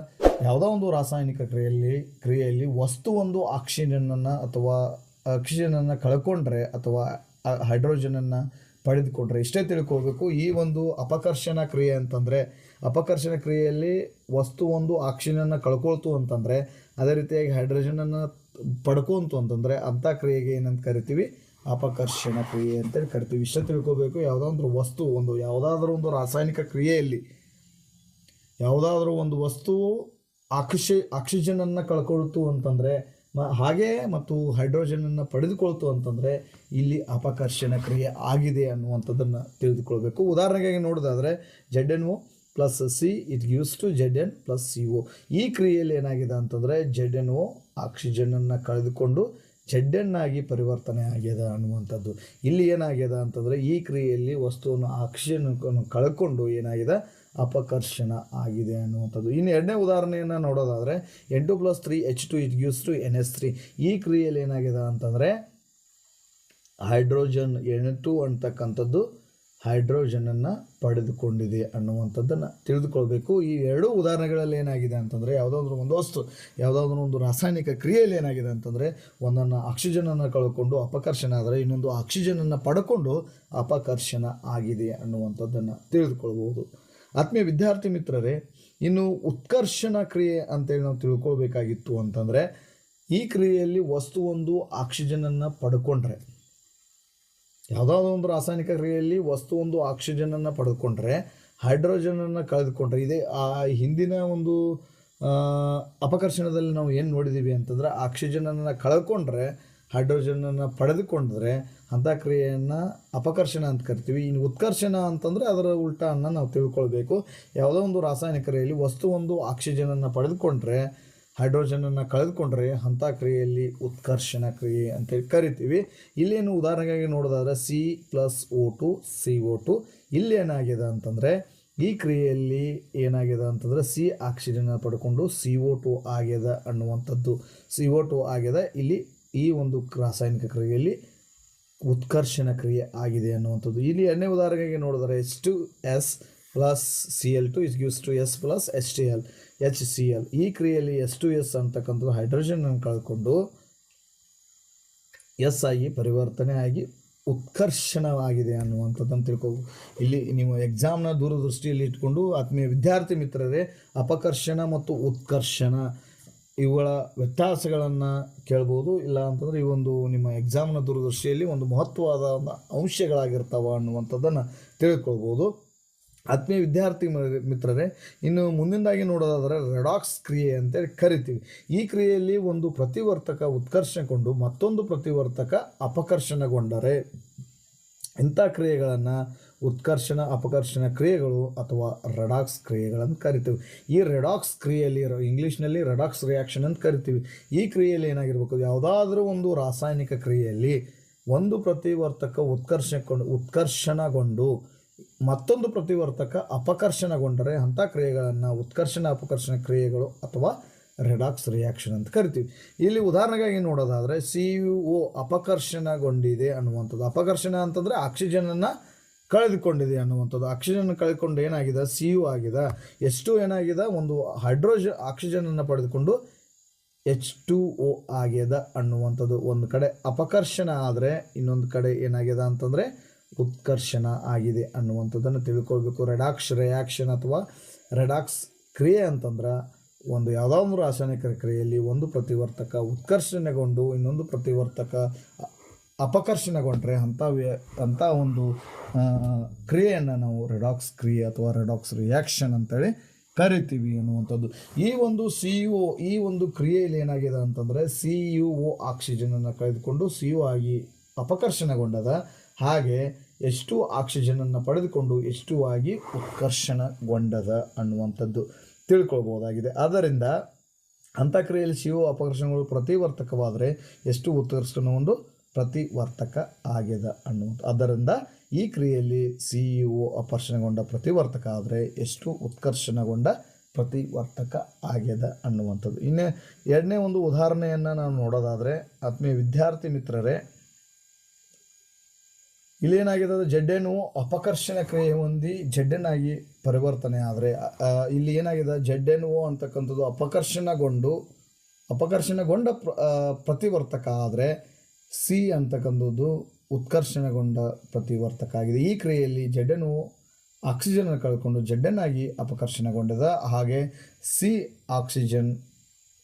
A: ಯಾವುದೋ ಒಂದು ರಾಸಾಯನಿಕ ಕ್ರಿಯೆಯಲ್ಲಿ ಕ್ರಿಯೆಯಲ್ಲಿ ವಸ್ತು ಒಂದು ಆಕ್ಸಿಜನನ್ನು ಅಥವಾ ಆಕ್ಸಿಜನನ್ನು ಕಳ್ಕೊಂಡ್ರೆ ಅಥವಾ ಹೈಡ್ರೋಜನನ್ನು ಪಡೆದುಕೊಂಡ್ರೆ, ಇಷ್ಟೇ ತಿಳ್ಕೊಳ್ಬೇಕು. ಈ ಒಂದು ಅಪಕರ್ಷಣ ಕ್ರಿಯೆ ಅಂತಂದರೆ, ಅಪಕರ್ಷಣ ಕ್ರಿಯೆಯಲ್ಲಿ ವಸ್ತು ಒಂದು ಆಕ್ಸಿಜನನ್ನು ಕಳ್ಕೊಳ್ತು ಅಂತಂದರೆ, ಅದೇ ರೀತಿಯಾಗಿ ಹೈಡ್ರೋಜನನ್ನು ಪಡ್ಕೊಂತು ಅಂತಂದರೆ ಅಂಥ ಕ್ರಿಯೆಗೆ ಏನಂತ ಕರಿತೀವಿ? ಅಪಕರ್ಷಣ ಕ್ರಿಯೆ ಅಂತೇಳಿ ಕರಿತೀವಿ. ಇಷ್ಟೇ ತಿಳ್ಕೊಬೇಕು. ಯಾವುದಾದ್ರೂ ವಸ್ತು ಒಂದು, ಯಾವುದಾದ್ರೂ ಒಂದು ರಾಸಾಯನಿಕ ಕ್ರಿಯೆಯಲ್ಲಿ ಯಾವುದಾದ್ರೂ ಒಂದು ವಸ್ತುವು ಆಕ್ಸಿ, ಆಕ್ಸಿಜನನ್ನು ಕಳ್ಕೊಳ್ತು ಅಂತಂದರೆ, ಮ, ಹಾಗೆ ಮತ್ತು ಹೈಡ್ರೋಜನನ್ನು ಪಡೆದುಕೊಳ್ತು ಅಂತಂದರೆ ಇಲ್ಲಿ ಅಪಕರ್ಷಣ ಕ್ರಿಯೆ ಆಗಿದೆ ಅನ್ನುವಂಥದ್ದನ್ನು ತಿಳಿದುಕೊಳ್ಬೇಕು. ಉದಾಹರಣೆಗೆ ನೋಡೋದಾದರೆ Z N O plus C it gives to Z N plus C O ಈ ಕ್ರಿಯೆಯಲ್ಲಿ ಏನಾಗಿದೆ ಅಂತಂದರೆ ಜೆಡ್ ಎನ್ ಒ ಆಕ್ಸಿಜನನ್ನು ಕಳೆದುಕೊಂಡು ಆಗಿ ಪರಿವರ್ತನೆ ಆಗ್ಯದ ಅನ್ನುವಂಥದ್ದು. ಇಲ್ಲಿ ಏನಾಗ್ಯದ ಅಂತಂದರೆ ಈ ಕ್ರಿಯೆಯಲ್ಲಿ ವಸ್ತುವನ್ನು ಆಕ್ಸಿಜನ್ ಕಳ್ಕೊಂಡು ಏನಾಗಿದೆ ಅಪಕರ್ಷಣ ಆಗಿದೆ ಅನ್ನುವಂಥದ್ದು. ಇನ್ನು ಎರಡನೇ ಉದಾಹರಣೆಯನ್ನು ನೋಡೋದಾದರೆ N two plus three H two it gives to N S three. ಈ ಕ್ರಿಯೆಯಲ್ಲಿ ಏನಾಗಿದೆ ಅಂತಂದರೆ ಹೈಡ್ರೋಜನ್ ಎನ್ ಟು ಅಂತಕ್ಕಂಥದ್ದು ಹೈಡ್ರೋಜನನ್ನು ಪಡೆದುಕೊಂಡಿದೆ ಅನ್ನುವಂಥದ್ದನ್ನು ತಿಳಿದುಕೊಳ್ಬೇಕು. ಈ ಎರಡೂ ಉದಾಹರಣೆಗಳಲ್ಲಿ ಏನಾಗಿದೆ ಅಂತಂದರೆ ಯಾವುದಾದ್ರೂ ಒಂದು ವಸ್ತು, ಯಾವುದಾದ್ರೂ ಒಂದು ರಾಸಾಯನಿಕ ಕ್ರಿಯೆಯಲ್ಲಿ ಏನಾಗಿದೆ ಅಂತಂದರೆ ಒಂದನ್ನು ಆಕ್ಸಿಜನನ್ನು ಕಳ್ಕೊಂಡು ಅಪಕರ್ಷಣ ಆದರೆ ಇನ್ನೊಂದು ಆಕ್ಸಿಜನನ್ನು ಪಡ್ಕೊಂಡು ಅಪಕರ್ಷಣ ಆಗಿದೆ ಅನ್ನುವಂಥದ್ದನ್ನು ತಿಳಿದುಕೊಳ್ಬೋದು ಆತ್ಮೀಯ ವಿದ್ಯಾರ್ಥಿ ಮಿತ್ರರೇ, ಇನ್ನು ಉತ್ಕರ್ಷಣ ಕ್ರಿಯೆ ಅಂತೇಳಿ ನಾವು ತಿಳ್ಕೊಳ್ಬೇಕಾಗಿತ್ತು ಅಂತಂದರೆ ಈ ಕ್ರಿಯೆಯಲ್ಲಿ ವಸ್ತು ಒಂದು ಆಕ್ಸಿಜನನ್ನು ಪಡ್ಕೊಂಡ್ರೆ ಯಾವುದಾದ್ರೂ ಒಂದು ರಾಸಾಯನಿಕ ಕ್ರಿಯೆಯಲ್ಲಿ ವಸ್ತು ಒಂದು ಆಕ್ಸಿಜನನ್ನು ಪಡೆದುಕೊಂಡ್ರೆ ಹೈಡ್ರೋಜನನ್ನು ಕಳೆದುಕೊಂಡ್ರೆ, ಇದೇ ಆ ಹಿಂದಿನ ಒಂದು ಅಪಕರ್ಷಣದಲ್ಲಿ ನಾವು ಏನು ನೋಡಿದ್ದೀವಿ ಅಂತಂದರೆ ಆಕ್ಸಿಜನನ್ನು ಕಳೆದುಕೊಂಡ್ರೆ ಹೈಡ್ರೋಜನನ್ನು ಪಡೆದುಕೊಂಡ್ರೆ, ಅಂಥ ಕ್ರಿಯೆಯನ್ನು ಅಪಕರ್ಷಣ ಅಂತ ಕರಿತೀವಿ. ಇನ್ನು ಉತ್ಕರ್ಷಣ ಅಂತಂದರೆ ಅದರ ಉಲ್ಟಾನ್ನು ನಾವು ತಿಳ್ಕೊಳ್ಬೇಕು. ಯಾವುದೋ ಒಂದು ರಾಸಾಯನಿಕ ಕ್ರಿಯೆಯಲ್ಲಿ ವಸ್ತು ಒಂದು ಆಕ್ಸಿಜನನ್ನು ಪಡೆದುಕೊಂಡ್ರೆ ಹೈಡ್ರೋಜನನ್ನು ಕಳೆದುಕೊಂಡ್ರೆ ಅಂಥ ಕ್ರಿಯೆಯಲ್ಲಿ ಉತ್ಕರ್ಷಣ ಕ್ರಿಯೆ ಅಂತೇಳಿ ಕರಿತೀವಿ. ಇಲ್ಲೇನು ಉದಾಹರಣೆಗಾಗಿ ನೋಡೋದಾದ್ರೆ C plus O two C O two ಇಲ್ಲಿ ಏನಾಗಿದೆ ಅಂತಂದರೆ ಈ ಕ್ರಿಯೆಯಲ್ಲಿ ಏನಾಗಿದೆ ಅಂತಂದರೆ ಸಿ ಆಕ್ಸಿಜನ್ ಪಡ್ಕೊಂಡು ಸಿ ಓ ಟು ಆಗ್ಯದ ಅನ್ನುವಂಥದ್ದು. ಸಿ ಓ ಟು ಆಗ್ಯದ ಇಲ್ಲಿ ಈ ಒಂದು ರಾಸಾಯನಿಕ ಕ್ರಿಯೆಯಲ್ಲಿ ಉತ್ಕರ್ಷಣ ಕ್ರಿಯೆ ಆಗಿದೆ ಅನ್ನುವಂಥದ್ದು. ಇಲ್ಲಿ ಎರಡನೇ ಉದಾಹರಣೆಗೆ ನೋಡಿದ್ರೆ H two S plus C L two is gives to S plus H T L H C L ಈ ಕ್ರಿಯೆಯಲ್ಲಿ ಎಸ್ ಟು ಎಸ್ ಅಂತಕ್ಕಂಥದ್ದು ಹೈಡ್ರೋಜನನ್ನು ಕಳ್ಕೊಂಡು ಎಸ್ ಆಗಿ ಪರಿವರ್ತನೆ ಆಗಿ ಉತ್ಕರ್ಷಣವಾಗಿದೆ ಅನ್ನುವಂಥದ್ದನ್ನು ತಿಳ್ಕೊಬೇಕು. ಇಲ್ಲಿ ನೀವು ಎಕ್ಸಾಮ್ನ ದೂರದೃಷ್ಟಿಯಲ್ಲಿ ಇಟ್ಕೊಂಡು ಆತ್ಮೀಯ ವಿದ್ಯಾರ್ಥಿ ಮಿತ್ರರೇ, ಅಪಕರ್ಷಣ ಮತ್ತು ಉತ್ಕರ್ಷಣ ಇವುಗಳ ವ್ಯತ್ಯಾಸಗಳನ್ನು ಕೇಳ್ಬೋದು. ಇಲ್ಲ ಅಂತಂದರೆ ಈ ಒಂದು ನಿಮ್ಮ ಎಕ್ಸಾಮ್ನ ದೂರದೃಷ್ಟಿಯಲ್ಲಿ ಒಂದು ಮಹತ್ವವಾದ ಅಂಶಗಳಾಗಿರ್ತಾವ ಅನ್ನುವಂಥದ್ದನ್ನು ತಿಳ್ಕೊಳ್ಬೋದು. ಆತ್ಮೀಯ ವಿದ್ಯಾರ್ಥಿ ಮಿತ್ರರೇ, ಇನ್ನು ಮುಂದಿನದಾಗಿ ನೋಡೋದಾದರೆ ರೆಡಾಕ್ಸ್ ಕ್ರಿಯೆ ಅಂತೇಳಿ ಕರಿತೀವಿ. ಈ ಕ್ರಿಯೆಯಲ್ಲಿ ಒಂದು ಪ್ರತಿವರ್ತಕ ಉತ್ಕರ್ಷಗೊಂಡು ಮತ್ತೊಂದು ಪ್ರತಿವರ್ತಕ ಅಪಕರ್ಷಣಗೊಂಡರೆ ಇಂಥ ಕ್ರಿಯೆಗಳನ್ನು ಉತ್ಕರ್ಷಣ, ಅಪಕರ್ಷಣ ಕ್ರಿಯೆಗಳು ಅಥವಾ ರೆಡಾಕ್ಸ್ ಕ್ರಿಯೆಗಳನ್ನು ಕರಿತೀವಿ. ಈ ರೆಡಾಕ್ಸ್ ಕ್ರಿಯೆಯಲ್ಲಿ, ಇಂಗ್ಲೀಷ್ನಲ್ಲಿ ರೆಡಾಕ್ಸ್ ರಿಯಾಕ್ಷನ್ ಅಂತ ಕರಿತೀವಿ. ಈ ಕ್ರಿಯೆಯಲ್ಲಿ ಏನಾಗಿರ್ಬೇಕು? ಯಾವುದಾದ್ರೂ ಒಂದು ರಾಸಾಯನಿಕ ಕ್ರಿಯೆಯಲ್ಲಿ ಒಂದು ಪ್ರತಿವರ್ತಕ ಉತ್ಕರ್ಷಕೊಂಡು ಉತ್ಕರ್ಷಣಗೊಂಡು ಮತ್ತೊಂದು ಪ್ರತಿವರ್ತಕ ಅಪಕರ್ಷಣಗೊಂಡರೆ ಅಂಥ ಕ್ರಿಯೆಗಳನ್ನು ಉತ್ಕರ್ಷಣ, ಅಪಕರ್ಷಣ ಕ್ರಿಯೆಗಳು ಅಥವಾ ರೆಡಾಕ್ಸ್ ರಿಯಾಕ್ಷನ್ ಅಂತ ಕರಿತೀವಿ. ಇಲ್ಲಿ ಉದಾಹರಣೆಗಾಗಿ ನೋಡೋದಾದರೆ ಸಿ ಯು ಒ ಅಪಕರ್ಷಣಗೊಂಡಿದೆ ಅನ್ನುವಂಥದ್ದು. ಅಪಕರ್ಷಣ ಅಂತಂದರೆ ಆಕ್ಸಿಜನನ್ನು ಕಳೆದುಕೊಂಡಿದೆ ಅನ್ನುವಂಥದ್ದು. ಆಕ್ಸಿಜನ್ ಕಳೆದುಕೊಂಡು ಏನಾಗಿದೆ? ಸಿ ಯು ಆಗಿದೆ. ಎಷ್ಟು ಏನಾಗಿದೆ? ಒಂದು ಹೈಡ್ರೋಜನ್ ಆಕ್ಸಿಜನನ್ನು ಪಡೆದುಕೊಂಡು ಎಚ್ ಟು ಒ ಆಗ್ಯದ ಅನ್ನುವಂಥದ್ದು. ಒಂದು ಕಡೆ ಅಪಕರ್ಷಣ ಆದರೆ ಇನ್ನೊಂದು ಕಡೆ ಏನಾಗ್ಯದ ಅಂತಂದರೆ ಉತ್ಕರ್ಷಣ ಆಗಿದೆ ಅನ್ನುವಂಥದ್ದನ್ನು ತಿಳ್ಕೊಳ್ಬೇಕು. ರೆಡಾಕ್ಸ್ ರಿಯಾಕ್ಷನ್ ಅಥವಾ ರೆಡಾಕ್ಸ್ ಕ್ರಿಯೆ ಅಂತಂದ್ರೆ ಒಂದು ಯಾವುದೋ ಒಂದು ರಾಸಾಯನಿಕ ಕ್ರಿಯೆಯಲ್ಲಿ ಒಂದು ಪ್ರತಿವರ್ತಕ ಉತ್ಕರ್ಷಣೆಗೊಂಡು ಇನ್ನೊಂದು ಪ್ರತಿವರ್ತಕ ಅಪಕರ್ಷಣೆಗೊಂಡ್ರೆ ಅಂಥ ಅಂಥ ಒಂದು ಕ್ರಿಯೆಯನ್ನು ನಾವು ರೆಡಾಕ್ಸ್ ಕ್ರಿಯೆ ಅಥವಾ ರೆಡಾಕ್ಸ್ ರಿಯಾಕ್ಷನ್ ಅಂತೇಳಿ ಕರಿತೀವಿ ಅನ್ನುವಂಥದ್ದು. ಈ ಒಂದು ಸಿ ಯು ಈ ಒಂದು ಕ್ರಿಯೆಯಲ್ಲಿ ಏನಾಗಿದೆ ಅಂತಂದರೆ ಸಿ ಯು ಒ ಆಕ್ಸಿಜನನ್ನು ಕಳೆದುಕೊಂಡು ಸಿ ಯು ಆಗಿ ಅಪಕರ್ಷಣಗೊಂಡದ ಹಾಗೆ ಎಷ್ಟು ಆಕ್ಸಿಜನನ್ನು ಪಡೆದುಕೊಂಡು ಎಷ್ಟು ಆಗಿ ಉತ್ಕರ್ಷಣಗೊಂಡದ ಅನ್ನುವಂಥದ್ದು ತಿಳ್ಕೊಳ್ಬೋದಾಗಿದೆ. ಆದ್ದರಿಂದ ಅಂಥ ಕ್ರಿಯೆಯಲ್ಲಿ ಶಿವ ಅಪಕರ್ಷಣಗಳು ಪ್ರತಿವರ್ತಕವಾದರೆ ಎಷ್ಟು ಉತ್ಕರ್ಷಣ ಒಂದು ಪ್ರತಿವರ್ತಕ ಆಗ್ಯದ ಅನ್ನುವಂಥ ಅದರಿಂದ ಈ ಕ್ರಿಯೆಯಲ್ಲಿ ಸಿ ಇ ಒ ಅಪರ್ಷಣಗೊಂಡ ಪ್ರತಿವರ್ತಕ ಆದರೆ ಎಷ್ಟು ಉತ್ಕರ್ಷಣಗೊಂಡ ಪ್ರತಿವರ್ತಕ ಆಗ್ಯದ ಅನ್ನುವಂಥದ್ದು. ಇನ್ನು ಎರಡನೇ ಒಂದು ಉದಾಹರಣೆಯನ್ನು ನಾವು ನೋಡೋದಾದರೆ ಆತ್ಮೀಯ ವಿದ್ಯಾರ್ಥಿ ಮಿತ್ರರೇ ಇಲ್ಲೇನಾಗಿದೆ ಅದು ಜಡ್ಡೆನು ಅಪಕರ್ಷಣ ಕ್ರಿಯೆ ಹೊಂದಿ ಜಡ್ಡೆನಾಗಿ ಪರಿವರ್ತನೆ ಆದರೆ ಇಲ್ಲಿ ಏನಾಗಿದೆ? ಜಡ್ಡೆನುವು ಅಂತಕ್ಕಂಥದ್ದು ಅಪಕರ್ಷಣಗೊಂಡು, ಅಪಕರ್ಷಣಗೊಂಡ ಪ್ರ ಪ್ರತಿವರ್ತಕ ಆದರೆ ಸಿ ಅಂತಕ್ಕಂಥದ್ದು ಉತ್ಕರ್ಷಣಗೊಂಡ ಪ್ರತಿವರ್ತಕ ಆಗಿದೆ. ಈ ಕ್ರಿಯೆಯಲ್ಲಿ ಜಡ್ಡೆನು ಆಕ್ಸಿಜನ್ ಕಳ್ಕೊಂಡು ಜಡ್ಡೆನಾಗಿ ಅಪಕರ್ಷಣಗೊಂಡಿದೆ. ಹಾಗೆ ಸಿ ಆಕ್ಸಿಜನ್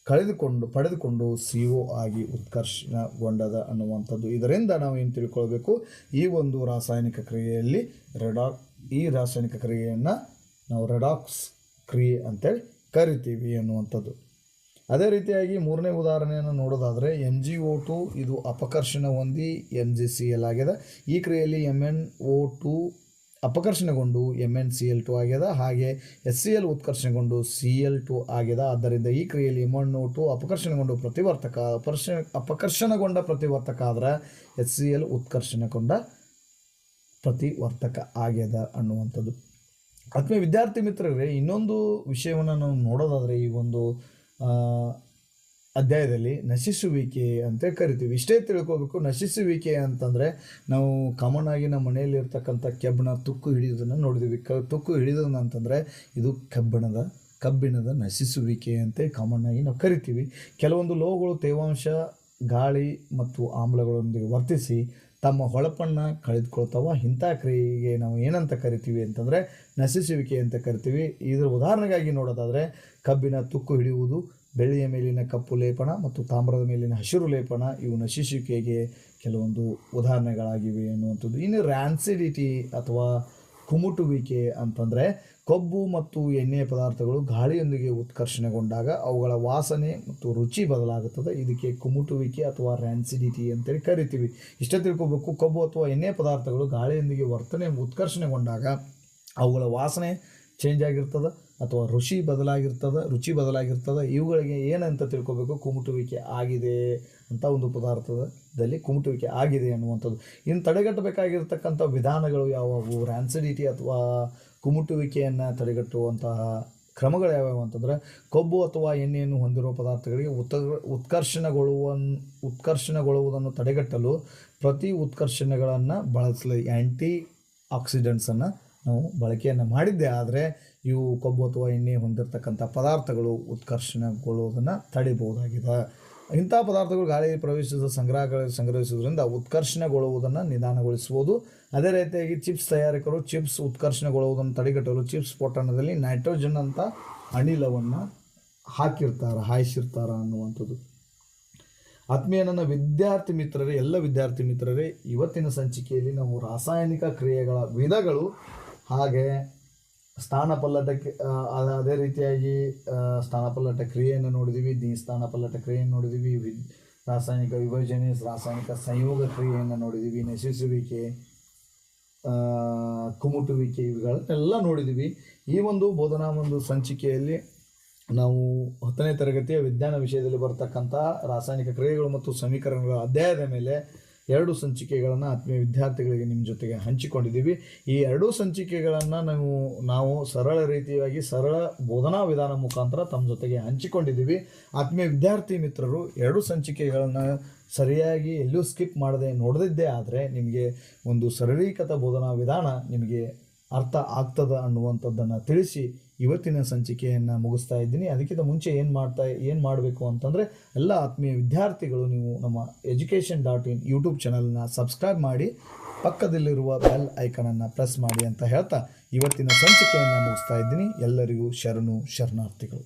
A: ಕಳೆದುಕೊಂಡು, ಪಡೆದುಕೊಂಡು ಸಿ ಒ ಆಗಿ ಉತ್ಕರ್ಷಣಗೊಂಡದ ಅನ್ನುವಂಥದ್ದು. ಇದರಿಂದ ನಾವು ಏನು ತಿಳ್ಕೊಳ್ಬೇಕು? ಈ ಒಂದು ರಾಸಾಯನಿಕ ಕ್ರಿಯೆಯಲ್ಲಿ ರೆಡಾಕ್ ಈ ರಾಸಾಯನಿಕ ಕ್ರಿಯೆಯನ್ನು ನಾವು ರೆಡಾಕ್ಸ್ ಕ್ರಿಯೆ ಅಂತೇಳಿ ಕರಿತೀವಿ ಅನ್ನುವಂಥದ್ದು. ಅದೇ ರೀತಿಯಾಗಿ ಮೂರನೇ ಉದಾಹರಣೆಯನ್ನು ನೋಡೋದಾದರೆ ಎಂ ಜಿ ಓ ಟು ಇದು ಅಪಕರ್ಷಣ ಹೊಂದಿ ಎಂ ಜಿ ಸಿ ಎಲ್ ಆಗಿದೆ. ಈ ಕ್ರಿಯೆಯಲ್ಲಿ M N O two ಅಪಕರ್ಷಣಗೊಂಡು M N C L two ಆಗ್ಯದ. ಹಾಗೆ ಎಸ್ ಸಿ ಎಲ್ ಉತ್ಕರ್ಷಣೆಗೊಂಡು ಸಿ ಎಲ್ ಟು ಆಗ್ಯದ. ಆದ್ದರಿಂದ ಈ ಕ್ರಿಯೆಯಲ್ಲಿ ಓ ಟು ಅಪಕರ್ಷಣೆಗೊಂಡು ಪ್ರತಿವರ್ತಕ, ಅಪರ್ಷ, ಅಪಕರ್ಷಣಗೊಂಡ ಪ್ರತಿವರ್ತಕ ಆದ್ರೆ ಎಸ್ ಸಿ ಎಲ್ ಉತ್ಕರ್ಷಣೆಗೊಂಡ ಪ್ರತಿವರ್ತಕ ಆಗ್ಯದ ಅನ್ನುವಂಥದ್ದು. ಆತ್ಮೀಯ ವಿದ್ಯಾರ್ಥಿ ಮಿತ್ರರೇ, ಇನ್ನೊಂದು ವಿಷಯವನ್ನು ನಾವು ನೋಡೋದಾದರೆ ಈ ಒಂದು ಅಧ್ಯಾಯದಲ್ಲಿ ನಶಿಸುವಿಕೆ ಅಂತ ಕರಿತೀವಿ. ಇಷ್ಟೇ ತಿಳ್ಕೋಬೇಕು. ನಶಿಸುವಿಕೆ ಅಂತಂದರೆ ನಾವು ಕಾಮನ್ ಆಗಿ ನಮ್ಮ ಮನೆಯಲ್ಲಿ ಇರ್ತಕ್ಕಂಥ ಕೆಬ್ಬಣ ತುಕ್ಕು ಹಿಡಿಯೋದನ್ನು ನೋಡಿದ್ವಿ. ಕ ತುಕ್ಕು ಹಿಡಿಯೋದನ್ನ ಅಂತಂದರೆ ಇದು ಕಬ್ಬಿಣದ ಕಬ್ಬಿಣದ ನಶಿಸುವಿಕೆ ಅಂತ ಕಾಮನ್ ಆಗಿ ನಾವು ಕರಿತೀವಿ. ಕೆಲವೊಂದು ಲೋಹಗಳು ತೇವಾಂಶ, ಗಾಳಿ ಮತ್ತು ಆಮ್ಲಗಳೊಂದಿಗೆ ವರ್ತಿಸಿ ತಮ್ಮ ಹೊಳಪನ್ನು ಕಳೆದುಕೊಳ್ತಾವ. ಇಂಥ ಕ್ರಿಯೆಗೆ ನಾವು ಏನಂತ ಕರಿತೀವಿ ಅಂತಂದರೆ ನಶಿಸುವಿಕೆ ಅಂತ ಕರಿತೀವಿ. ಇದರ ಉದಾಹರಣೆಗಾಗಿ ನೋಡೋದಾದರೆ ಕಬ್ಬಿನ ತುಕ್ಕು ಹಿಡಿಯುವುದು ಬೆಳ್ಳಿಯ ಮೇಲಿನ ಕಪ್ಪು ಲೇಪನ ಮತ್ತು ತಾಮ್ರದ ಮೇಲಿನ ಹಸಿರು ಲೇಪನ ಇವು ನಶಿಸುವಿಕೆಗೆ ಕೆಲವೊಂದು ಉದಾಹರಣೆಗಳಾಗಿವೆ ಅನ್ನುವಂಥದ್ದು ಇನ್ನು ರ್ಯಾನ್ಸಿಡಿಟಿ ಅಥವಾ ಕುಮುಟುವಿಕೆ ಅಂತಂದರೆ ಕೊಬ್ಬು ಮತ್ತು ಎಣ್ಣೆಯ ಪದಾರ್ಥಗಳು ಗಾಳಿಯೊಂದಿಗೆ ಉತ್ಕರ್ಷಣೆಗೊಂಡಾಗ ಅವುಗಳ ವಾಸನೆ ಮತ್ತು ರುಚಿ ಬದಲಾಗುತ್ತದೆ. ಇದಕ್ಕೆ ಕುಮುಟುವಿಕೆ ಅಥವಾ ರ್ಯಾನ್ಸಿಡಿಟಿ ಅಂತೇಳಿ ಕರಿತೀವಿ. ಇಷ್ಟೇ ತಿಳ್ಕೊಬೇಕು, ಕೊಬ್ಬು ಅಥವಾ ಎಣ್ಣೆ ಪದಾರ್ಥಗಳು ಗಾಳಿಯೊಂದಿಗೆ ವರ್ತನೆ, ಉತ್ಕರ್ಷಣೆಗೊಂಡಾಗ ಅವುಗಳ ವಾಸನೆ ಚೇಂಜ್ ಆಗಿರ್ತದೆ ಅಥವಾ ರುಚಿ ಬದಲಾಗಿರ್ತದೆ ರುಚಿ ಬದಲಾಗಿರ್ತದೆ, ಇವುಗಳಿಗೆ ಏನಂತ ತಿಳ್ಕೊಬೇಕು? ಕುಮುಟುವಿಕೆ ಆಗಿದೆ ಅಂತ ಒಂದು ಪದಾರ್ಥದಲ್ಲಿ ಕುಮುಟುವಿಕೆ ಆಗಿದೆ ಅನ್ನುವಂಥದ್ದು. ಇನ್ನು ತಡೆಗಟ್ಟಬೇಕಾಗಿರ್ತಕ್ಕಂಥ ವಿಧಾನಗಳು ಯಾವುವು? ರ್ಯಾನ್ಸಿಡಿಟಿ ಅಥವಾ ಕುಮುಟುವಿಕೆಯನ್ನು ತಡೆಗಟ್ಟುವಂತಹ ಕ್ರಮಗಳು ಯಾವ್ಯಾವು ಅಂತಂದರೆ, ಕೊಬ್ಬು ಅಥವಾ ಎಣ್ಣೆಯನ್ನು ಹೊಂದಿರುವ ಪದಾರ್ಥಗಳಿಗೆ ಉತ್ತ ಉತ್ಕರ್ಷಣಗೊಳ್ಳುವ ಉತ್ಕರ್ಷಣಗೊಳ್ಳುವುದನ್ನು ತಡೆಗಟ್ಟಲು ಪ್ರತಿ ಉತ್ಕರ್ಷಣೆಗಳನ್ನು ಬಳಸಲಿ. ಆ್ಯಂಟಿ ಆಕ್ಸಿಡೆಂಟ್ಸನ್ನು ನಾವು ಬಳಕೆಯನ್ನು ಮಾಡಿದ್ದೆ. ಆದರೆ ಇವು ಕೊಬ್ಬು ಅಥವಾ ಎಣ್ಣೆ ಹೊಂದಿರತಕ್ಕಂಥ ಪದಾರ್ಥಗಳು ಉತ್ಕರ್ಷಣೆಗೊಳ್ಳೋದನ್ನು ತಡಿಬಹುದಾಗಿದೆ ಇಂಥ ಪದಾರ್ಥಗಳು ಗಾಳಿ ಪ್ರವೇಶಿಸಿದ ಸಂಗ್ರಹಗಳ ಸಂಗ್ರಹಿಸುವುದರಿಂದ ಉತ್ಕರ್ಷಣೆಗೊಳ್ಳುವುದನ್ನು ನಿಧಾನಗೊಳಿಸ್ಬೋದು ಅದೇ ರೀತಿಯಾಗಿ ಚಿಪ್ಸ್ ತಯಾರಕರು ಚಿಪ್ಸ್ ಉತ್ಕರ್ಷಣೆಗೊಳ್ಳುವುದನ್ನು ತಡೆಗಟ್ಟಲು ಚಿಪ್ಸ್ ಪೊಟ್ಟಣದಲ್ಲಿ ನೈಟ್ರೋಜನ್ ಅಂತ ಅನಿಲವನ್ನು ಹಾಕಿರ್ತಾರೆ, ಹಾಯಿಸಿರ್ತಾರೆ ಅನ್ನುವಂಥದ್ದು. ಆತ್ಮೀಯ ನನ್ನ ವಿದ್ಯಾರ್ಥಿ ಮಿತ್ರರೇ, ಎಲ್ಲ ವಿದ್ಯಾರ್ಥಿ ಮಿತ್ರರೇ, ಇವತ್ತಿನ ಸಂಚಿಕೆಯಲ್ಲಿ ನಾವು ರಾಸಾಯನಿಕ ಕ್ರಿಯೆಗಳ ವಿಧಗಳು ಹಾಗೆ ಸ್ಥಾನಪಲ್ಲಟಕ್ಕೆ ಅದೇ ರೀತಿಯಾಗಿ ಸ್ಥಾನಪಲ್ಲಟ ಕ್ರಿಯೆಯನ್ನು ನೋಡಿದ್ದೀವಿ ದಿ ಸ್ಥಾನಪಲ್ಲಟ ಕ್ರಿಯೆಯನ್ನು ನೋಡಿದ್ದೀವಿ ರಾಸಾಯನಿಕ ವಿಭಜನೆ, ರಾಸಾಯನಿಕ ಸಂಯೋಗ ಕ್ರಿಯೆಯನ್ನು ನೋಡಿದ್ದೀವಿ ನಶಿಸುವಿಕೆ ಕುಮುಟುವಿಕೆ ಇವುಗಳನ್ನೆಲ್ಲ ನೋಡಿದ್ದೀವಿ ಈ ಒಂದು ಬೋಧನಾ ಒಂದು ಸಂಚಿಕೆಯಲ್ಲಿ ನಾವು ಹತ್ತನೇ ತರಗತಿಯ ವಿಜ್ಞಾನ ವಿಷಯದಲ್ಲಿ ಬರ್ತಕ್ಕಂಥ ರಾಸಾಯನಿಕ ಕ್ರಿಯೆಗಳು ಮತ್ತು ಸಮೀಕರಣಗಳ ಅಧ್ಯಾಯದ ಮೇಲೆ ಎರಡು ಸಂಚಿಕೆಗಳನ್ನು ಆತ್ಮೀಯ ವಿದ್ಯಾರ್ಥಿಗಳಿಗೆ ನಿಮ್ಮ ಜೊತೆಗೆ ಹಂಚಿಕೊಂಡಿದ್ದೀವಿ. ಈ ಎರಡೂ ಸಂಚಿಕೆಗಳನ್ನು ನಾವು ನಾವು ಸರಳ ರೀತಿಯಾಗಿ ಸರಳ ಬೋಧನಾ ವಿಧಾನ ಮುಖಾಂತರ ತಮ್ಮ ಜೊತೆಗೆ ಹಂಚಿಕೊಂಡಿದ್ದೀವಿ. ಆತ್ಮೀಯ ವಿದ್ಯಾರ್ಥಿ ಮಿತ್ರರು, ಎರಡು ಸಂಚಿಕೆಗಳನ್ನು ಸರಿಯಾಗಿ ಎಲ್ಲೂ ಸ್ಕಿಪ್ ಮಾಡದೆ ನೋಡದಿದ್ದೇ ಆದರೆ ನಿಮಗೆ ಒಂದು ಸರಳೀಕೃತ ಬೋಧನಾ ವಿಧಾನ ನಿಮಗೆ ಅರ್ಥ ಆಗ್ತದ ಅನ್ನುವಂಥದ್ದನ್ನು ತಿಳಿಸಿ ಇವತ್ತಿನ ಸಂಚಿಕೆಯನ್ನು ಮುಗಿಸ್ತಾ ಇದ್ದೀನಿ. ಅದಕ್ಕಿಂತ ಮುಂಚೆ ಏನು ಮಾಡ್ತಾ, ಏನು ಮಾಡಬೇಕು ಅಂತಂದರೆ ಎಲ್ಲ ಆತ್ಮೀಯ ವಿದ್ಯಾರ್ಥಿಗಳು ನೀವು ನಮ್ಮ ಎಜುಕೇಷನ್ ಡಾಟ್ ಇನ್ ಯೂಟ್ಯೂಬ್ ಚಾನಲ್ನ ಸಬ್ಸ್ಕ್ರೈಬ್ ಮಾಡಿ, ಪಕ್ಕದಲ್ಲಿರುವ ಬೆಲ್ ಐಕನನ್ನು ಪ್ರೆಸ್ ಮಾಡಿ ಅಂತ ಹೇಳ್ತಾ ಇವತ್ತಿನ ಸಂಚಿಕೆಯನ್ನು ಮುಗಿಸ್ತಾ ಇದ್ದೀನಿ. ಎಲ್ಲರಿಗೂ ಶರಣು ಶರಣಾರ್ಥಿಗಳು.